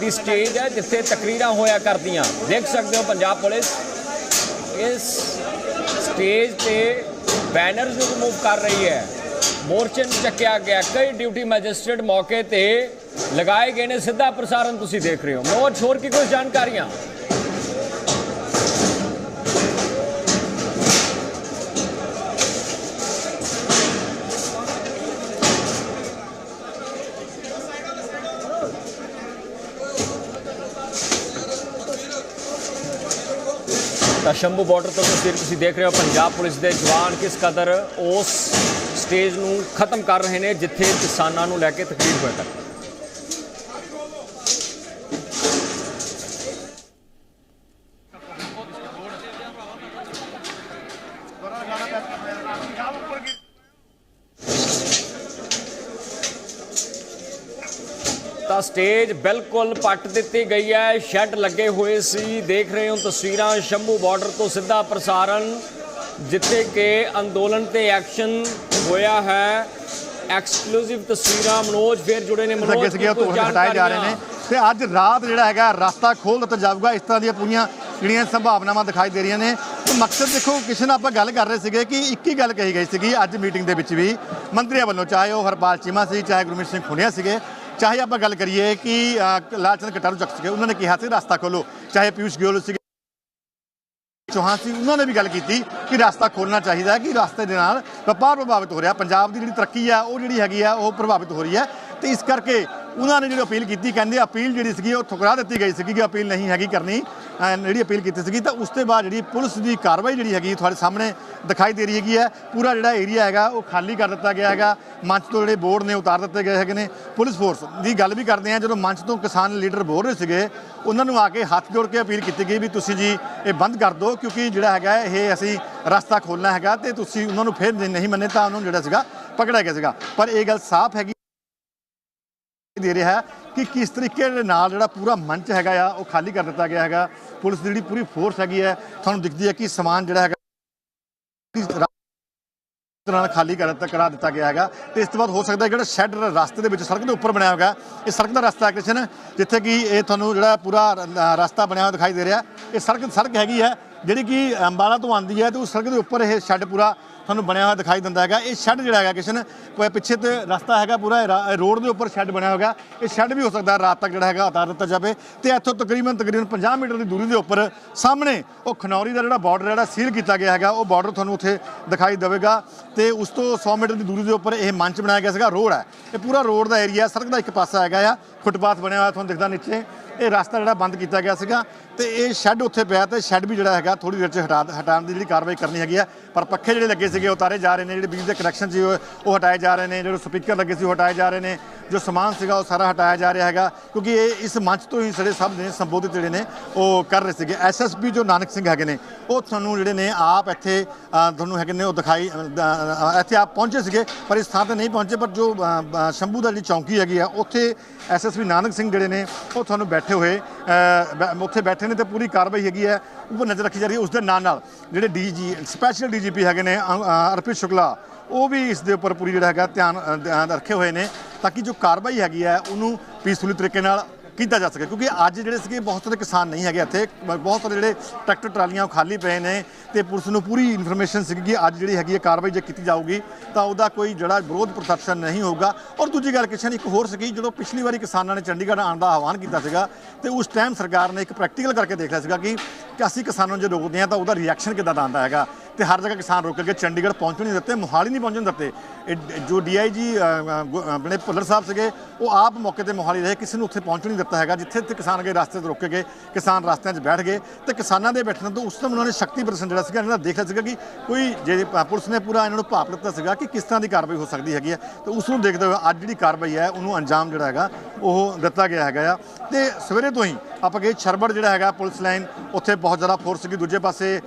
A: ਦੀ ਸਟੇਜ ਹੈ ਜਿੱਥੇ ਤਕਰੀਰਾਂ ਹੋਇਆ ਕਰਦੀਆਂ ਦੇਖ ਸਕਦੇ ਹੋ ਪੰਜਾਬ ਪੁਲਿਸ ਇਸ ਸਟੇਜ ਤੇ ਬੈਨਰਸ ਨੂੰ ਰਿਮੂਵ ਕਰ ਰਹੀ ਹੈ। ਮੋਰਚੇ ਨੂੰ ਚੱਕਿਆ ਗਿਆ। ਕਈ ਡਿਊਟੀ ਮੈਜਿਸਟ੍ਰੇਟ ਮੌਕੇ ਤੇ ਲਗਾਏ ਗਏ ਨੇ। ਸਿੱਧਾ ਪ੍ਰਸਾਰਣ ਤੁਸੀਂ ਦੇਖ ਰਹੇ ਹੋ। ਮੋਰ ਛੋਰ ਕੀ ਕੁਝ ਜਾਣਕਾਰੀਆਂ? ਸ਼ੰਭੂ ਬਾਰਡਰ ਤੋਂ ਤਸਵੀਰ ਤੁਸੀਂ ਦੇਖ ਰਹੇ ਹੋ, ਪੰਜਾਬ ਪੁਲਿਸ ਦੇ ਜਵਾਨ ਕਿਸ ਕਦਰ ਉਸ ਸਟੇਜ ਨੂੰ ਖਤਮ ਕਰ ਰਹੇ ਨੇ, ਜਿੱਥੇ ਕਿਸਾਨਾਂ ਨੂੰ ਲੈ ਕੇ ਤਕਲੀਫ ਹੋਇਆ ਕਰਦੀ ਸਟੇਜ ਬਿਲਕੁਲ ਪੱਟ ਦਿੱਤੀ ਗਈ ਹੈ। ਸ਼ੈੱਡ ਲੱਗੇ ਹੋਏ ਸੀ। ਦੇਖ ਰਹੇ ਹੋ ਤਸਵੀਰਾਂ। ਸ਼ੰਭੂ ਬਾਰਡਰ ਤੋਂ ਸਿੱਧਾ ਪ੍ਰਸਾਰਣ ਜਿੱਥੇ ਕਿ ਅੰਦੋਲਨ ਤੇ ਐਕਸ਼ਨ ਹੋਇਆ ਹੈ। ਐਕਸਕਲੂਸਿਵ ਤਸਵੀਰਾਂ ਮਨੋਜ ਫੇਰ ਜੁੜੇ ਨੇ ਮਨੋਜ
C: ਸੀਗੇ ਉਹ
A: ਕੀ ਕੁਝ
C: ਤੋਂ ਹਟਾਏ ਜਾ ਰਹੇ ਨੇ? ਤੇ ਅੱਜ ਰਾਤ ਜਿਹੜਾ ਹੈਗਾ ਰਸਤਾ ਖੋਲ ਦਿੱਤਾ ਜਾਊਗਾ। ਇਸ ਤਰ੍ਹਾਂ ਦੀਆਂ ਪੂਰੀਆਂ ਜਿਹੜੀਆਂ ਸੰਭਾਵਨਾਵਾਂ ਦਿਖਾਈ ਦੇ ਰਹੀਆਂ ਨੇ। ਮਕਸਦ ਦੇਖੋ ਕਿਸੇ ਨਾਲ ਆਪਾਂ ਗੱਲ ਕਰ ਰਹੇ ਸੀਗੇ ਕਿ ਇੱਕ ਹੀ ਗੱਲ ਕਹੀ ਗਈ ਸੀਗੀ ਅੱਜ ਮੀਟਿੰਗ ਦੇ ਵਿੱਚ ਵੀ। ਮੰਤਰੀਆਂ ਵੱਲੋਂ ਚਾਹੇ ਉਹ ਹਰਪਾਲ ਚੀਮਾ ਸੀ ਚਾਹੇ ਗੁਰਮੀਤ ਸਿੰਘ ਖੁੰਡੀਆ ਸੀਗੇ। ਚਾਹੇ ਆਪਾਂ ਗੱਲ ਕਰੀਏ ਕਿ ਲਾਲਚੰਦ ਕਟਾਰੂ ਚੱਕ ਸੀਗੇ, ਉਹਨਾਂ ਨੇ ਕਿਹਾ ਸੀ ਰਸਤਾ ਖੋਲੋ, ਚਾਹੇ ਪਿਊਸ਼ ਗਿਓਲ ਸੀਗੇ। ਚੌਹਾਨ ਸੀ, ਉਹਨਾਂ ਨੇ ਵੀ ਗੱਲ ਕੀਤੀ ਕਿ ਰਸਤਾ ਖੋਲਣਾ ਚਾਹੀਦਾ ਹੈ, ਕਿ ਰਸਤੇ ਦੇ ਨਾਲ ਵਪਾਰ ਪ੍ਰਭਾਵਿਤ ਹੋ ਰਿਹਾ, ਪੰਜਾਬ ਦੀ ਜਿਹੜੀ ਤਰੱਕੀ ਆ, ਉਹ ਜਿਹੜੀ ਹੈਗੀ ਆ, ਉਹ ਪ੍ਰਭਾਵਿਤ ਹੋ ਰਹੀ ਹੈ। ਤੇ ਇਸ ਕਰਕੇ ਉਹਨਾਂ ਨੇ ਜਿਹੜੀ ਅਪੀਲ ਕੀਤੀ, ਕਹਿੰਦੇ ਅਪੀਲ ਜਿਹੜੀ ਸੀਗੀ ਉਹ ਠੁਕਰਾ ਦਿੱਤੀ ਗਈ ਸੀਗੀ ਕਿ ਅਪੀਲ ਨਹੀਂ ਹੈਗੀ ਕਰਨੀ। ਜਿਹੜੀ ਅਪੀਲ ਕੀਤੀ ਸੀਗੀ ਤਾਂ ਉਸ ਤੋਂ ਬਾਅਦ ਜਿਹੜੀ ਪੁਲਿਸ ਦੀ ਕਾਰਵਾਈ ਜਿਹੜੀ ਹੈਗੀ ਤੁਹਾਡੇ ਸਾਹਮਣੇ ਦਿਖਾਈ ਦੇ ਰਹੀ ਹੈਗੀ ਹੈ। ਪੂਰਾ ਜਿਹੜਾ ਏਰੀਆ ਹੈਗਾ ਉਹ ਖਾਲੀ ਕਰ ਦਿੱਤਾ ਗਿਆ ਹੈਗਾ। ਮੰਚ ਤੋਂ ਜਿਹੜੇ ਬੋਰਡ ਨੇ ਉਤਾਰ ਦਿੱਤੇ ਗਏ ਹੈਗੇ ਨੇ। ਪੁਲਿਸ ਫੋਰਸ ਦੀ ਗੱਲ ਵੀ ਕਰਦੇ ਆ ਜਦੋਂ ਮੰਚ ਤੋਂ ਕਿਸਾਨ ਲੀਡਰ ਬੋਲ ਰਹੇ ਸੀਗੇ, ਉਹਨਾਂ ਨੂੰ ਆ ਕੇ ਹੱਥ ਜੋੜ ਕੇ ਅਪੀਲ ਕੀਤੀ ਗਈ ਵੀ ਤੁਸੀਂ ਜੀ ਇਹ ਬੰਦ ਕਰ ਦਿਓ ਕਿਉਂਕਿ ਜਿਹੜਾ ਹੈਗਾ ਇਹ ਅਸੀਂ ਰਸਤਾ ਖੋਲਣਾ ਹੈਗਾ ਤੇ ਤੁਸੀਂ ਉਹਨਾਂ ਨੂੰ ਫਿਰ ਨਹੀਂ ਮੰਨੇ ਤਾਂ ਉਹਨਾਂ ਨੂੰ ਜਿਹੜਾ ਸੀਗਾ ਪਕੜਿਆ ਗਿਆ ਸੀਗਾ। ਪਰ ਇਹ ਗੱਲ ਸਾਫ਼ ਹੈਗੀ ਦੇ ਰਿਹਾ ਹੈ ਕਿ ਕਿਸ ਤਰੀਕੇ ਦੇ ਨਾਲ ਜਿਹੜਾ ਪੂਰਾ ਮੰਚ ਹੈਗਾ ਆ, ਉਹ ਖਾਲੀ ਕਰ ਦਿੱਤਾ ਗਿਆ ਹੈਗਾ। ਪੁਲਿਸ ਦੀ ਜਿਹੜੀ ਪੂਰੀ ਫੋਰਸ ਹੈਗੀ ਹੈ, ਤੁਹਾਨੂੰ ਦਿਖਦੀ ਹੈ ਕਿ ਸਮਾਨ ਜਿਹੜਾ ਹੈਗਾ ਨਾਲ ਖਾਲੀ ਕਰ ਦਿੱਤਾ, ਕਰਾ ਦਿੱਤਾ ਗਿਆ ਹੈਗਾ। ਤੇ ਇਸ ਤੋਂ ਬਾਅਦ ਹੋ ਸਕਦਾ ਜਿਹੜਾ ਸ਼ੈੱਡ ਰਸਤੇ ਦੇ ਵਿੱਚ, ਸੜਕ ਦੇ ਉੱਪਰ ਬਣਿਆ ਹੋਇਆ ਇਹ ਸੜਕ ਦਾ ਰਸਤਾ ਹੈ, ਕ੍ਰਿਸ਼ਨ, ਜਿੱਥੇ ਕਿ ਇਹ ਤੁਹਾਨੂੰ ਜਿਹੜਾ ਪੂਰਾ ਰਸਤਾ ਬਣਿਆ ਹੋਇਆ ਦਿਖਾਈ ਦੇ ਰਿਹਾ। ਇਹ ਸੜਕ ਸੜਕ ਹੈਗੀ ਹੈ, ਜਿਹੜੀ ਕਿ ਅੰਬਾਲਾ ਤੋਂ ਆਉਂਦੀ ਹੈ ਤੇ ਉਸ ਸੜਕ ਦੇ ਉੱਪਰ ਇਹ ਸ਼ੈੱਡ ਪੂਰਾ ਤੁਹਾਨੂੰ ਬਣਿਆ ਹੋਇਆ ਦਿਖਾਈ ਦਿੰਦਾ ਹੈਗਾ। ਇਹ ਸ਼ੈੱਡ ਜਿਹੜਾ ਹੈਗਾ ਕਿਸ਼ਨ ਪ- ਪਿੱਛੇ ਤੇ ਰਸਤਾ ਹੈਗਾ ਪੂਰਾ ਰੋਡ ਦੇ ਉੱਪਰ ਸ਼ੈੱਡ ਬਣਿਆ ਹੋਇਆ। ਇਹ ਸ਼ੈੱਡ ਵੀ ਹੋ ਸਕਦਾ ਰਾਤ ਤੱਕ ਜਿਹੜਾ ਹੈਗਾ ਉਤਾਰ ਦਿੱਤਾ ਜਾਵੇ। ਤੇ ਇੱਥੋਂ ਤਕਰੀਬਨ ਤਕਰੀਬਨ 50 ਮੀਟਰ ਦੀ ਦੂਰੀ ਦੇ ਉੱਪਰ ਸਾਹਮਣੇ ਉਹ ਖਨੌਰੀ ਦਾ ਜਿਹੜਾ ਬਾਰਡਰ ਜਿਹੜਾ ਸੀਲ ਕੀਤਾ ਗਿਆ ਹੈਗਾ, ਉਹ ਬਾਰਡਰ ਤੁਹਾਨੂੰ ਉੱਥੇ ਦਿਖਾਈ ਦੇਵੇਗਾ। ਤੇ ਉਸ ਤੋਂ 100 ਮੀਟਰ ਦੀ ਦੂਰੀ ਦੇ ਉੱਪਰ ਇਹ ਮੰਚ ਬਣਾਇਆ ਗਿਆ ਸੀਗਾ, ਰੋਡ ਹੈ। ਇਹ ਪੂਰਾ ਰੋਡ ਦਾ ਏਰੀਆ ਸੜਕ ਦਾ ਇੱਕ ਪਾਸਾ ਹੈਗਾ ਆ, ਫੁੱਟਪਾਥ ਬਣਿਆ ਹੋਇਆ ਤੁਹਾਨੂੰ ਦਿਖਦਾ ਨੀਚੇ। ਇਹ ਰਸਤਾ ਜਿਹੜਾ ਬੰਦ ਕੀਤਾ ਗਿਆ ਸੀਗਾ ਤੇ ਇਹ ਸ਼ੈੱਡ ਉੱਥੇ ਪਿਆ ਤੇ ਸ਼ੈੱਡ ਵੀ ਜਿਹੜਾ ਹੈਗਾ ਥੋੜੀ ਦੇਰ ਚ ਹਟਾ, ਹਟਾਉਣ ਦੀ ਜਿਹੜੀ ਕਾਰਵਾਈ ਕਰਨੀ ਹੈਗੀ ਆ। ਪਰ ਪੱਖੇ ਜਿਹੜੇ ਲੱਗੇ ਸੀਗੇ, ਉਹ ਉਤਾਰੇ ਜਾ ਰਹੇ ਨੇ। ਜਿਹੜੇ ਬਿਜਲੀ ਦੇ ਕਨੈਕਸ਼ਨ ਸੀ, ਉਹ ਹਟਾਏ ਜਾ ਰਹੇ ਨੇ। ਜਿਹੜੇ ਸਪੀਕਰ ਲੱਗੇ ਸੀ, ਉਹ ਹਟਾਏ ਜਾ ਰਹੇ ਨੇ। ਜੋ ਸਮਾਨ ਸੀਗਾ, ਉਹ ਸਾਰਾ ਹਟਾਇਆ ਜਾ ਰਿਹਾ ਹੈਗਾ। ਕਿਉਂਕਿ ਇਹ ਇਸ ਮੰਚ ਤੋਂ ਹੀ ਜਿਹੜੇ ਸਭ ਨੇ ਸੰਬੋਧਿਤ ਜਿਹੜੇ ਨੇ, ਉਹ ਕਰ ਰਹੇ ਸੀਗੇ। ਐਸਐਸਪੀ ਜੋ ਨਾਨਕ ਸਿੰਘ ਹੈਗੇ ਨੇ, ਉਹ ਤੁਹਾਨੂੰ ਜਿਹੜੇ ਨੇ ਆਪ ਇੱਥੇ ਤੁਹਾਨੂੰ ਹੈਗੇ ਨੇ, ਉਹ ਦਿਖਾਈ ਇੱਥੇ ਆਪ ਪਹੁੰਚੇ ਸੀਗੇ, ਪਰ ਇਸ ਥਾਂ ਤੇ ਨਹੀਂ ਪਹੁੰਚੇ, ਪਰ ਜੋ ਸ਼ੰਭੂ ਦਾ ਜਿਹੜੀ ਚੌਂਕੀ ਹੈਗੀ ਆ, ਉੱਥੇ ਐਸਐਸਪੀ ਨਾਨਕ ਸਿੰਘ ਜਿਹੜੇ ਨੇ, ਉਹ ਤੁਹਾਨੂੰ ਬੈਠੇ ਹੋਏ ਉੱਥੇ ਬੈਠੇ ਨੇ ਤੇ ਪੂਰੀ ਕਾਰਵਾਈ ਹੈਗੀ ਹੈ। ਉਹ ਨਜ਼ਰ ਰੱਖੀ ਜਾ ਰਹੀ ਹੈ ਉਸ ਦੇ ਨਾਲ ਨਾਲ ਜਿਹੜੇ ਡੀਜੀ ਸਪੈਸ਼ਲ ਡੀਜੀਪੀ ਹੈਗੇ ਨੇ ਅਰਪਿਤ ਸ਼ੁਕਲਾ, ਉਹ ਵੀ ਇਸ ਦੇ ਉੱਪਰ ਪੂਰੀ ਜਿਹੜਾ ਹੈਗਾ ਧਿਆਨ ਰੱਖੇ ਹੋਏ ਨੇ, ਤਾਂ ਕਿ ਜੋ ਕਾਰਵਾਈ ਹੈਗੀ ਹੈ, ਉਹਨੂੰ ਪੀਸਫੁਲੀ ਤਰੀਕੇ ਨਾਲ ਕੀਤਾ ਜਾ ਸਕੇ। ਕਿਉਂਕਿ ਅੱਜ ਜਿਹੜੇ ਸੀਗੇ, ਬਹੁਤ ਸਾਰੇ ਕਿਸਾਨ ਨਹੀਂ ਹੈਗੇ ਇੱਥੇ, ਬ- ਬਹੁਤ ਸਾਰੇ ਜਿਹੜੇ ਟਰੈਕਟਰ, ਟਰਾਲੀਆਂ ਉਹ ਖਾਲੀ ਪਏ ਨੇ ਤੇ ਪੁਲਿਸ ਨੂੰ ਪੂਰੀ ਇਨਫੋਰਮੇਸ਼ਨ ਸੀਗੀ ਕਿ ਅੱਜ ਜਿਹੜੀ ਹੈਗੀ ਹੈ ਕਾਰਵਾਈ ਜੇ ਕੀਤੀ ਜਾਊਗੀ, ਤਾਂ ਉਹਦਾ ਕੋਈ ਜਿਹੜਾ ਵਿਰੋਧ ਪ੍ਰਦਰਸ਼ਨ ਨਹੀਂ ਹੋਊਗਾ। ਔਰ ਦੂਜੀ ਗੱਲ ਕਿਸ਼ਨ, ਇੱਕ ਹੋਰ ਸੀਗੀ, ਜਦੋਂ ਪਿਛਲੀ ਵਾਰੀ ਕਿਸਾਨਾਂ ਨੇ ਚੰਡੀਗੜ੍ਹ ਆਉਣ ਦਾ ਆਹਵਾਨ ਕੀਤਾ ਸੀਗਾ, ਤੇ ਉਸ ਟਾਈਮ ਸਰਕਾਰ ਨੇ ਇੱਕ ਪ੍ਰੈਕਟੀਕਲ ਕਰਕੇ ਦੇਖ ਲਿਆ ਸੀਗਾ ਕਿ ਕਿ ਅਸੀਂ ਕਿਸਾਨਾਂ ਨੂੰ ਜੇ ਰੋਕਦੇ ਹਾਂ ਤਾਂ ਉਹਦਾ ਰਿਐਕਸ਼ਨ ਕਿੱਦਾਂ ਦਾ ਆਉਂਦਾ ਹੈਗਾ? ਤੇ ਹਰ ਜਗ੍ਹਾ ਕਿਸਾਨ ਰੋਕ ਕੇ ਚੰਡੀਗੜ੍ਹ ਪਹੁੰਚਣ ਨਹੀਂ ਦਿੱਤੇ, ਮੋਹਾਲੀ ਨਹੀਂ ਪਹੁੰਚਣ ਦਿੱਤੇ। ਇਹ ਡ- ਜੋ ਡੀਆਈਜੀ ਆਪਣੇ ਭੁੱਲਰ ਸਾਹਿਬ ਸੀਗੇ, ਉਹ ਆਪ ਮੌਕੇ ਤੇ ਮੋਹਾਲੀ ਰਹੇ, ਕਿਸੇ ਨੂੰ ਉੱਥੇ ਪਹੁੰਚਣ ਨਹੀਂ ਦਿੱਤਾ ਹੈਗਾ, ਜਿੱਥੇ ਤੇ ਕਿਸਾਨ ਗਏ ਰਸਤੇ ਤੇ ਰੋਕੇ ਗਏ, ਕਿਸਾਨ ਰਸਤਿਆਂ 'ਚ ਬੈਠ ਗਏ, ਤੇ ਕਿਸਾਨਾਂ ਦੇ ਬੈਠਣ ਤੋਂ ਉਸ ਤੋਂ ਉਹਨਾਂ ਨੇ ਸ਼ਕਤੀ ਪ੍ਰਦਰਸ਼ਨ ਜਿਹੜਾ ਸੀਗਾ, ਇਹਨਾਂ ਦਾ ਦੇਖਿਆ ਸੀਗਾ ਕਿ ਕੋਈ ਜੇ ਪੁਲਿਸ ਨੇ ਪੂਰਾ ਇਹਨਾਂ ਨੂੰ ਭਾਪ ਦਿੱਤਾ ਸੀਗਾ ਕਿ ਕਿਸ ਤਰ੍ਹਾਂ ਦੀ ਕਾਰਵਾਈ ਹੋ ਸਕਦੀ ਹੈਗੀ ਹੈ। ਤੇ ਉਸ ਨੂੰ ਦੇਖਦੇ ਹੋਏ ਅੱਜ ਜਿਹੜੀ ਕਾਰਵਾਈ ਹੈ, ਉਹਨੂੰ ਅੰਜਾਮ ਜਿਹੜਾ ਹੈਗਾ, ਉਹ ਦਿੱਤਾ ਗਿਆ ਹੈਗਾ ਆ। ਤੇ ਸਵੇਰੇ ਤੋਂ ਹੀ ਆਪਾਂ ਕਹੇ ਛਰਬੜ ਜਿਹੜਾ ਹੈਗਾ ਪੁਲਿਸ ਲਾਈਨ, ਉੱਥੇ ਬਹੁਤ ਜ਼ਿਆਦਾ ਫੋਰਸ ਸੀਗੀ। ਦੂਜੇ ਪਾਸੇ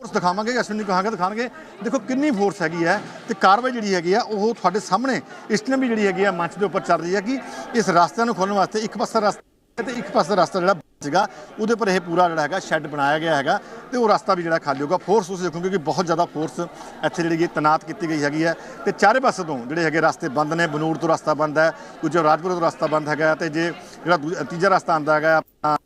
C: ਫੋਰਸ ਦਿਖਾਵਾਂਗੇ, ਅਸ਼ਵਨੀ ਕਹਾਂਗੇ ਦਿਖਾਣਗੇ ਦੇਖੋ ਕਿੰਨੀ ਫੋਰਸ ਹੈਗੀ ਹੈ ਤੇ ਕਾਰਵਾਈ ਜਿਹੜੀ ਹੈਗੀ ਆ, ਉਹ ਤੁਹਾਡੇ ਸਾਹਮਣੇ ਇਸ ਟਾਈਮ ਵੀ ਜਿਹੜੀ ਹੈਗੀ ਆ, ਮੰਚ ਦੇ ਉੱਪਰ ਚੱਲ ਰਹੀ ਹੈ ਕਿ ਇਸ ਰਸਤਿਆਂ ਨੂੰ ਖੋਲ੍ਹਣ ਵਾਸਤੇ ਇੱਕ ਪਾਸਾ ਰਸਤਾ ਤੇ ਇੱਕ ਪਾਸਾ ਰਸਤਾ ਜਿਹੜਾ ਸੀਗਾ। ਉਹਦੇ ਉੱਪਰ ਇਹ ਪੂਰਾ ਜਿਹੜਾ ਹੈਗਾ ਸ਼ੈੱਡ ਬਣਾਇਆ ਗਿਆ ਹੈਗਾ ਤੇ ਉਹ ਰਸਤਾ ਵੀ ਜਿਹੜਾ ਖਾਲੀ ਹੋਊਗਾ। ਫੋਰਸ ਤੁਸੀਂ ਦੇਖੋਗੇ ਕਿ ਬਹੁਤ ਜ਼ਿਆਦਾ ਫੋਰਸ ਇੱਥੇ ਜਿਹੜੀ ਕਿ ਤੈਨਾਤ ਕੀਤੀ ਗਈ ਹੈਗੀ ਹੈ। ਤੇ ਚਾਰੇ ਪਾਸੇ ਤੋਂ ਜਿਹੜੇ ਹੈਗੇ ਰਸਤੇ ਬੰਦ ਨੇ, ਬਨੂੜ ਤੋਂ ਰਸਤਾ ਬੰਦ ਹੈ, ਦੂਜਾ ਰਾਜਪੁਰ ਤੋਂ ਰਸਤਾ ਬੰਦ ਹੈਗਾ ਤੇ ਜੇ ਜਿਹੜਾ ਦੂ- ਤੀਜਾ ਰਸਤਾ ਆਉਂਦਾ ਹੈਗਾ, ਆਪਣਾ,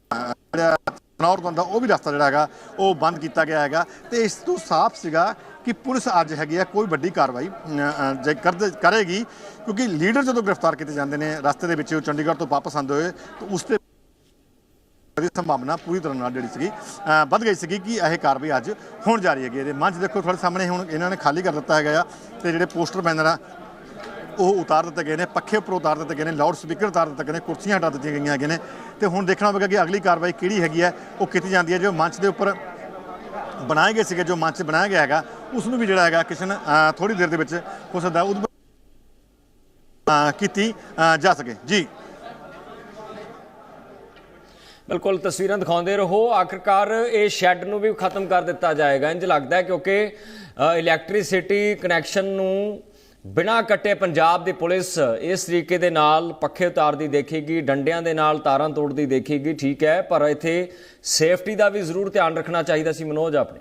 C: ਜਿਹੜਾ ਨੌਰ ਬੰਦਾ ਉਹ ਵੀ ਰਸਤਾ ਜਿਹੜਾ ਹੈਗਾ, ਉਹ ਬੰਦ ਕੀਤਾ ਗਿਆ ਹੈਗਾ। ਤੇ ਇਸ ਤੋਂ ਸਾਫ਼ ਸੀਗਾ ਕਿ ਪੁਲਿਸ ਅੱਜ ਹੈਗੀ ਆ ਕੋਈ ਵੱਡੀ ਕਾਰਵਾਈ ਜੇ ਕਰਦੇ, ਕਰੇਗੀ। ਕਿਉਂਕਿ ਲੀਡਰ ਜਦੋਂ ਗ੍ਰਿਫਤਾਰ ਕੀਤੇ ਜਾਂਦੇ ਨੇ, ਰਸਤੇ ਦੇ ਵਿੱਚ ਉਹ ਚੰਡੀਗੜ੍ਹ ਤੋਂ ਵਾਪਸ ਆਉਂਦੇ ਹੋਏ, ਤਾਂ ਉਸ ਤੇ ਦੀ ਸੰਭਾਵਨਾ ਪੂਰੀ ਤਰ੍ਹਾਂ ਨਾਲ ਜਿਹੜੀ ਸੀਗੀ ਵੱਧ ਗਈ ਸੀਗੀ ਕਿ ਇਹ ਕਾਰਵਾਈ ਅੱਜ ਹੋਣ ਜਾ ਰਹੀ ਹੈਗੀ ਇਹਦੇ ਮੰਚ ਦੇਖੋ ਤੁਹਾਡੇ ਸਾਹਮਣੇ ਹੁਣ ਇਹਨਾਂ ਨੇ ਖਾਲੀ ਕਰ ਦਿੱਤਾ ਹੈਗਾ ਆ ਤੇ ਜਿਹੜੇ ਪੋਸਟਰ ਬੈਨਰ ਆ, ਉਹ ਉਤਾਰ ਦਿੱਤੇ ਗਏ ਨੇ, ਪੱਖੇ ਉੱਪਰ ਉਤਾਰ ਦਿੱਤੇ ਗਏ ਨੇ, ਲਾਊਡ ਸਪੀਕਰ ਉਤਾਰ ਦਿੱਤੇ ਗਏ ਨੇ, ਕੁਰਸੀਆਂ ਹਟਾ ਦਿੱਤੀਆਂ ਗਈਆਂ ਹੈਗੀਆਂ ਨੇ ਤੇ ਹੁਣ ਦੇਖਣਾ ਹੋਵੇਗਾ ਕਿ ਅਗਲੀ ਕਾਰਵਾਈ ਕਿਹੜੀ ਹੈਗੀ ਹੈ, ਉਹ ਕੀਤੀ ਜਾਂਦੀ ਹੈ। ਜੋ ਮੰਚ ਦੇ ਉੱਪਰ ਬਣਾਏ ਗਏ ਸੀਗੇ, ਜੋ ਮੰਚ ਬਣਾਇਆ ਗਿਆ ਹੈਗਾ, ਉਸ ਨੂੰ ਵੀ ਜਿਹੜਾ ਹੈਗਾ ਕਿਸ਼ਨ ਥੋੜੀ ਦੇਰ ਦੇ ਵਿੱਚ ਹੋ ਸਕਦਾ ਉਹ ਕੀਤੀ ਜਾ ਸਕੇ। ਜੀ।
A: ਬਿਲਕੁਲ ਤਸਵੀਰਾਂ ਦਿਖਾਉਂਦੇ ਰਹੋ। ਆਖਰਕਾਰ ਇਹ ਸ਼ੈੱਡ ਨੂੰ ਵੀ ਖਤਮ ਕਰ ਦਿੱਤਾ ਜਾਏਗਾ। ਇੰਜ ਲੱਗਦਾ ਹੈ ਕਿਉਂਕਿ ਇਲੈਕਟ੍ਰਿਸਿਟੀ ਕਨੈਕਸ਼ਨ ਨੂੰ ਬਿਨਾਂ ਕੱਟੇ ਪੰਜਾਬ ਦੀ ਪੁਲਿਸ ਇਸ ਤਰੀਕੇ ਦੇ ਨਾਲ ਪੱਖੇ ਉਤਾਰਦੀ ਦੇਖੇਗੀ, ਡੰਡਿਆਂ ਦੇ ਨਾਲ ਤਾਰਾਂ ਤੋੜਦੀ ਦੇਖੇਗੀ, ਠੀਕ ਹੈ। ਪਰ ਇੱਥੇ ਸੇਫਟੀ ਦਾ ਵੀ ਜ਼ਰੂਰ ਧਿਆਨ ਰੱਖਣਾ ਚਾਹੀਦਾ ਸੀ। ਮਨੋਜ, ਆਪਣੀ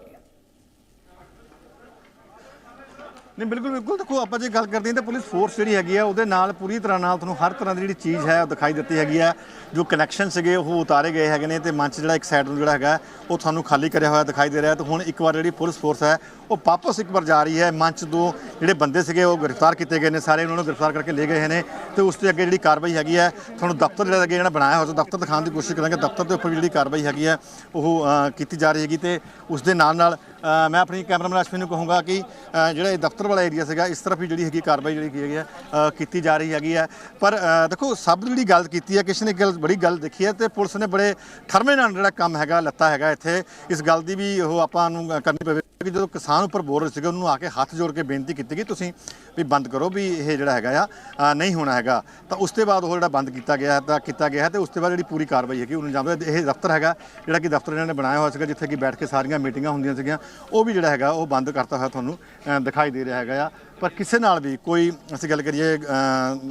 C: ਨਹੀਂ, ਬਿਲਕੁਲ ਬਿਲਕੁਲ। ਦੇਖੋ, ਆਪਾਂ ਜੇ ਗੱਲ ਕਰਦੇ ਹਾਂ, ਤਾਂ ਪੁਲਿਸ ਫੋਰਸ ਜਿਹੜੀ ਹੈਗੀ ਆ, ਉਹਦੇ ਨਾਲ, ਪੂਰੀ ਤਰ੍ਹਾਂ ਨਾਲ ਤੁਹਾਨੂੰ ਹਰ ਤਰ੍ਹਾਂ ਦੀ ਜਿਹੜੀ ਚੀਜ਼ ਹੈ, ਉਹ ਦਿਖਾਈ ਦਿੱਤੀ ਹੈਗੀ ਆ। ਜੋ ਕਨੈਕਸ਼ਨ ਸੀਗੇ, ਉਹ ਉਤਾਰੇ ਗਏ ਹੈਗੇ ਨੇ ਤੇ ਮੰਚ ਜਿਹੜਾ ਇੱਕ ਸਾਈਡ ਨੂੰ ਜਿਹੜਾ ਹੈਗਾ, ਉਹ ਤੁਹਾਨੂੰ ਖਾਲੀ ਕਰਿਆ ਹੋਇਆ ਦਿਖਾਈ ਦੇ ਰਿਹਾ ਤੇ ਹੁਣ ਇੱਕ ਵਾਰ ਜਿਹੜੀ ਪੁਲਿਸ ਫੋਰਸ ਹੈ ਉਹ ਵਾਪਸ ਇੱਕ ਵਾਰ ਜਾ ਰਹੀ ਹੈ ਮੰਚ ਤੋਂ। ਜਿਹੜੇ ਬੰਦੇ ਸੀਗੇ, ਉਹ ਗ੍ਰਿਫਤਾਰ ਕੀਤੇ ਗਏ ਨੇ, ਸਾਰੇ ਉਹਨਾਂ ਨੂੰ ਗ੍ਰਿਫਤਾਰ ਕਰਕੇ ਲੈ ਗਏ ਨੇ ਤੇ ਉਸ ਤੇ ਅੱਗੇ ਜਿਹੜੀ ਕਾਰਵਾਈ ਹੈਗੀ ਹੈ, ਤੁਹਾਨੂੰ ਦਫ਼ਤਰ ਜਿਹੜਾ ਅੱਗੇ ਜਿਹੜਾ ਬਣਾਇਆ ਹੋਇਆ ਦਫ਼ਤਰ ਦਿਖਾਉਣ ਦੀ ਕੋਸ਼ਿਸ਼ ਕਰਾਂਗੇ। ਦਫ਼ਤਰ ਦੇ ਉੱਪਰ ਜਿਹੜੀ ਕਾਰਵਾਈ ਹੈਗੀ ਹੈ, ਉਹ ਕੀਤੀ ਜਾ ਰਹੀ ਹੈਗੀ ਤੇ ਉਸ ਦੇ ਨਾਲ ਨਾਲ ਮੈਂ ਆਪਣੀ ਕੈਮਰਾਮੈਨ ਅਸ਼ਵਿਨ ਨੂੰ ਕਹੂੰਗਾ ਕਿ ਜਿਹੜਾ ਇਹ ਦਫ਼ਤਰ ਵਾਲਾ ਏਰੀਆ ਸੀਗਾ, ਇਸ ਤਰਫ ਹੀ ਜਿਹੜੀ ਹੈਗੀ ਕਾਰਵਾਈ ਜਿਹੜੀ ਕੀ ਹੈਗੀ ਹੈ ਕੀਤੀ ਜਾ ਰਹੀ ਹੈਗੀ ਹੈ। ਪਰ ਦੇਖੋ, ਸਭ ਜਿਹੜੀ ਗੱਲ ਕੀਤੀ ਹੈ, ਕਿਸੇ ਨੇ ਗੱਲ, ਬੜੀ ਗੱਲ ਦੇਖੀ ਹੈ ਤੇ ਪੁਲਿਸ ਨੇ ਬੜੇ ਠਰਮੇ ਨਾਲ ਜਿਹੜਾ ਕੰਮ ਹੈਗਾ, ਲੱਤਾ ਹੈਗਾ ਇੱਥੇ, ਇਸ ਗੱਲ ਦੀ ਵੀ ਉਹ ਆਪਾਂ ਨੂੰ ਕਰਨੀ ਪਵੇ। ਕਿ ਜਦੋਂ ਕਿਸਾਨ ਉੱਪਰ ਬੋਲ ਰਹੇ ਸੀਗੇ ਉਹਨੂੰ ਆ ਕੇ ਹੱਥ ਜੋੜ ਕੇ ਬੇਨਤੀ ਕੀਤੀ ਕਿ ਤੁਸੀਂ ਵੀ ਬੰਦ ਕਰੋ ਵੀ ਇਹ ਜਿਹੜਾ ਹੈਗਾ ਆ ਨਹੀਂ ਹੋਣਾ ਹੈਗਾ। ਤਾਂ ਉਸ ਤੋਂ ਬਾਅਦ ਉਹ ਜਿਹੜਾ ਬੰਦ ਕੀਤਾ ਗਿਆ ਤਾਂ ਕੀਤਾ ਗਿਆ ਹੈ ਤੇ ਉਸ ਤੋਂ ਬਾਅਦ ਜਿਹੜੀ ਪੂਰੀ ਕਾਰਵਾਈ ਹੈਗੀ ਉਹਨੂੰ ਜਾਣਦਾ ਇਹ ਦਫ਼ਤਰ ਹੈਗਾ ਜਿਹੜਾ ਕਿ ਦਫ਼ਤਰ ਇਹਨਾਂ ਨੇ ਬਣਾਇਆ ਹੋਇਆ ਸੀਗਾ ਜਿੱਥੇ ਕਿ ਬੈਠ ਕੇ ਸਾਰੀਆਂ ਮੀਟਿੰਗਾਂ ਹੁੰਦੀਆਂ ਸੀਗੀਆਂ ਉਹ ਵੀ ਜਿਹੜਾ ਹੈਗਾ ਉਹ ਬੰਦ ਕਰਤਾ ਹੋਇਆ ਤੁਹਾਨੂੰ ਦਿਖਾਈ ਦੇ ਰਿਹਾ ਹੈਗਾ ਆ। ਪਰ ਕਿਸੇ ਨਾਲ ਵੀ ਕੋਈ ਅਸੀਂ ਗੱਲ ਕਰੀਏ ਅ,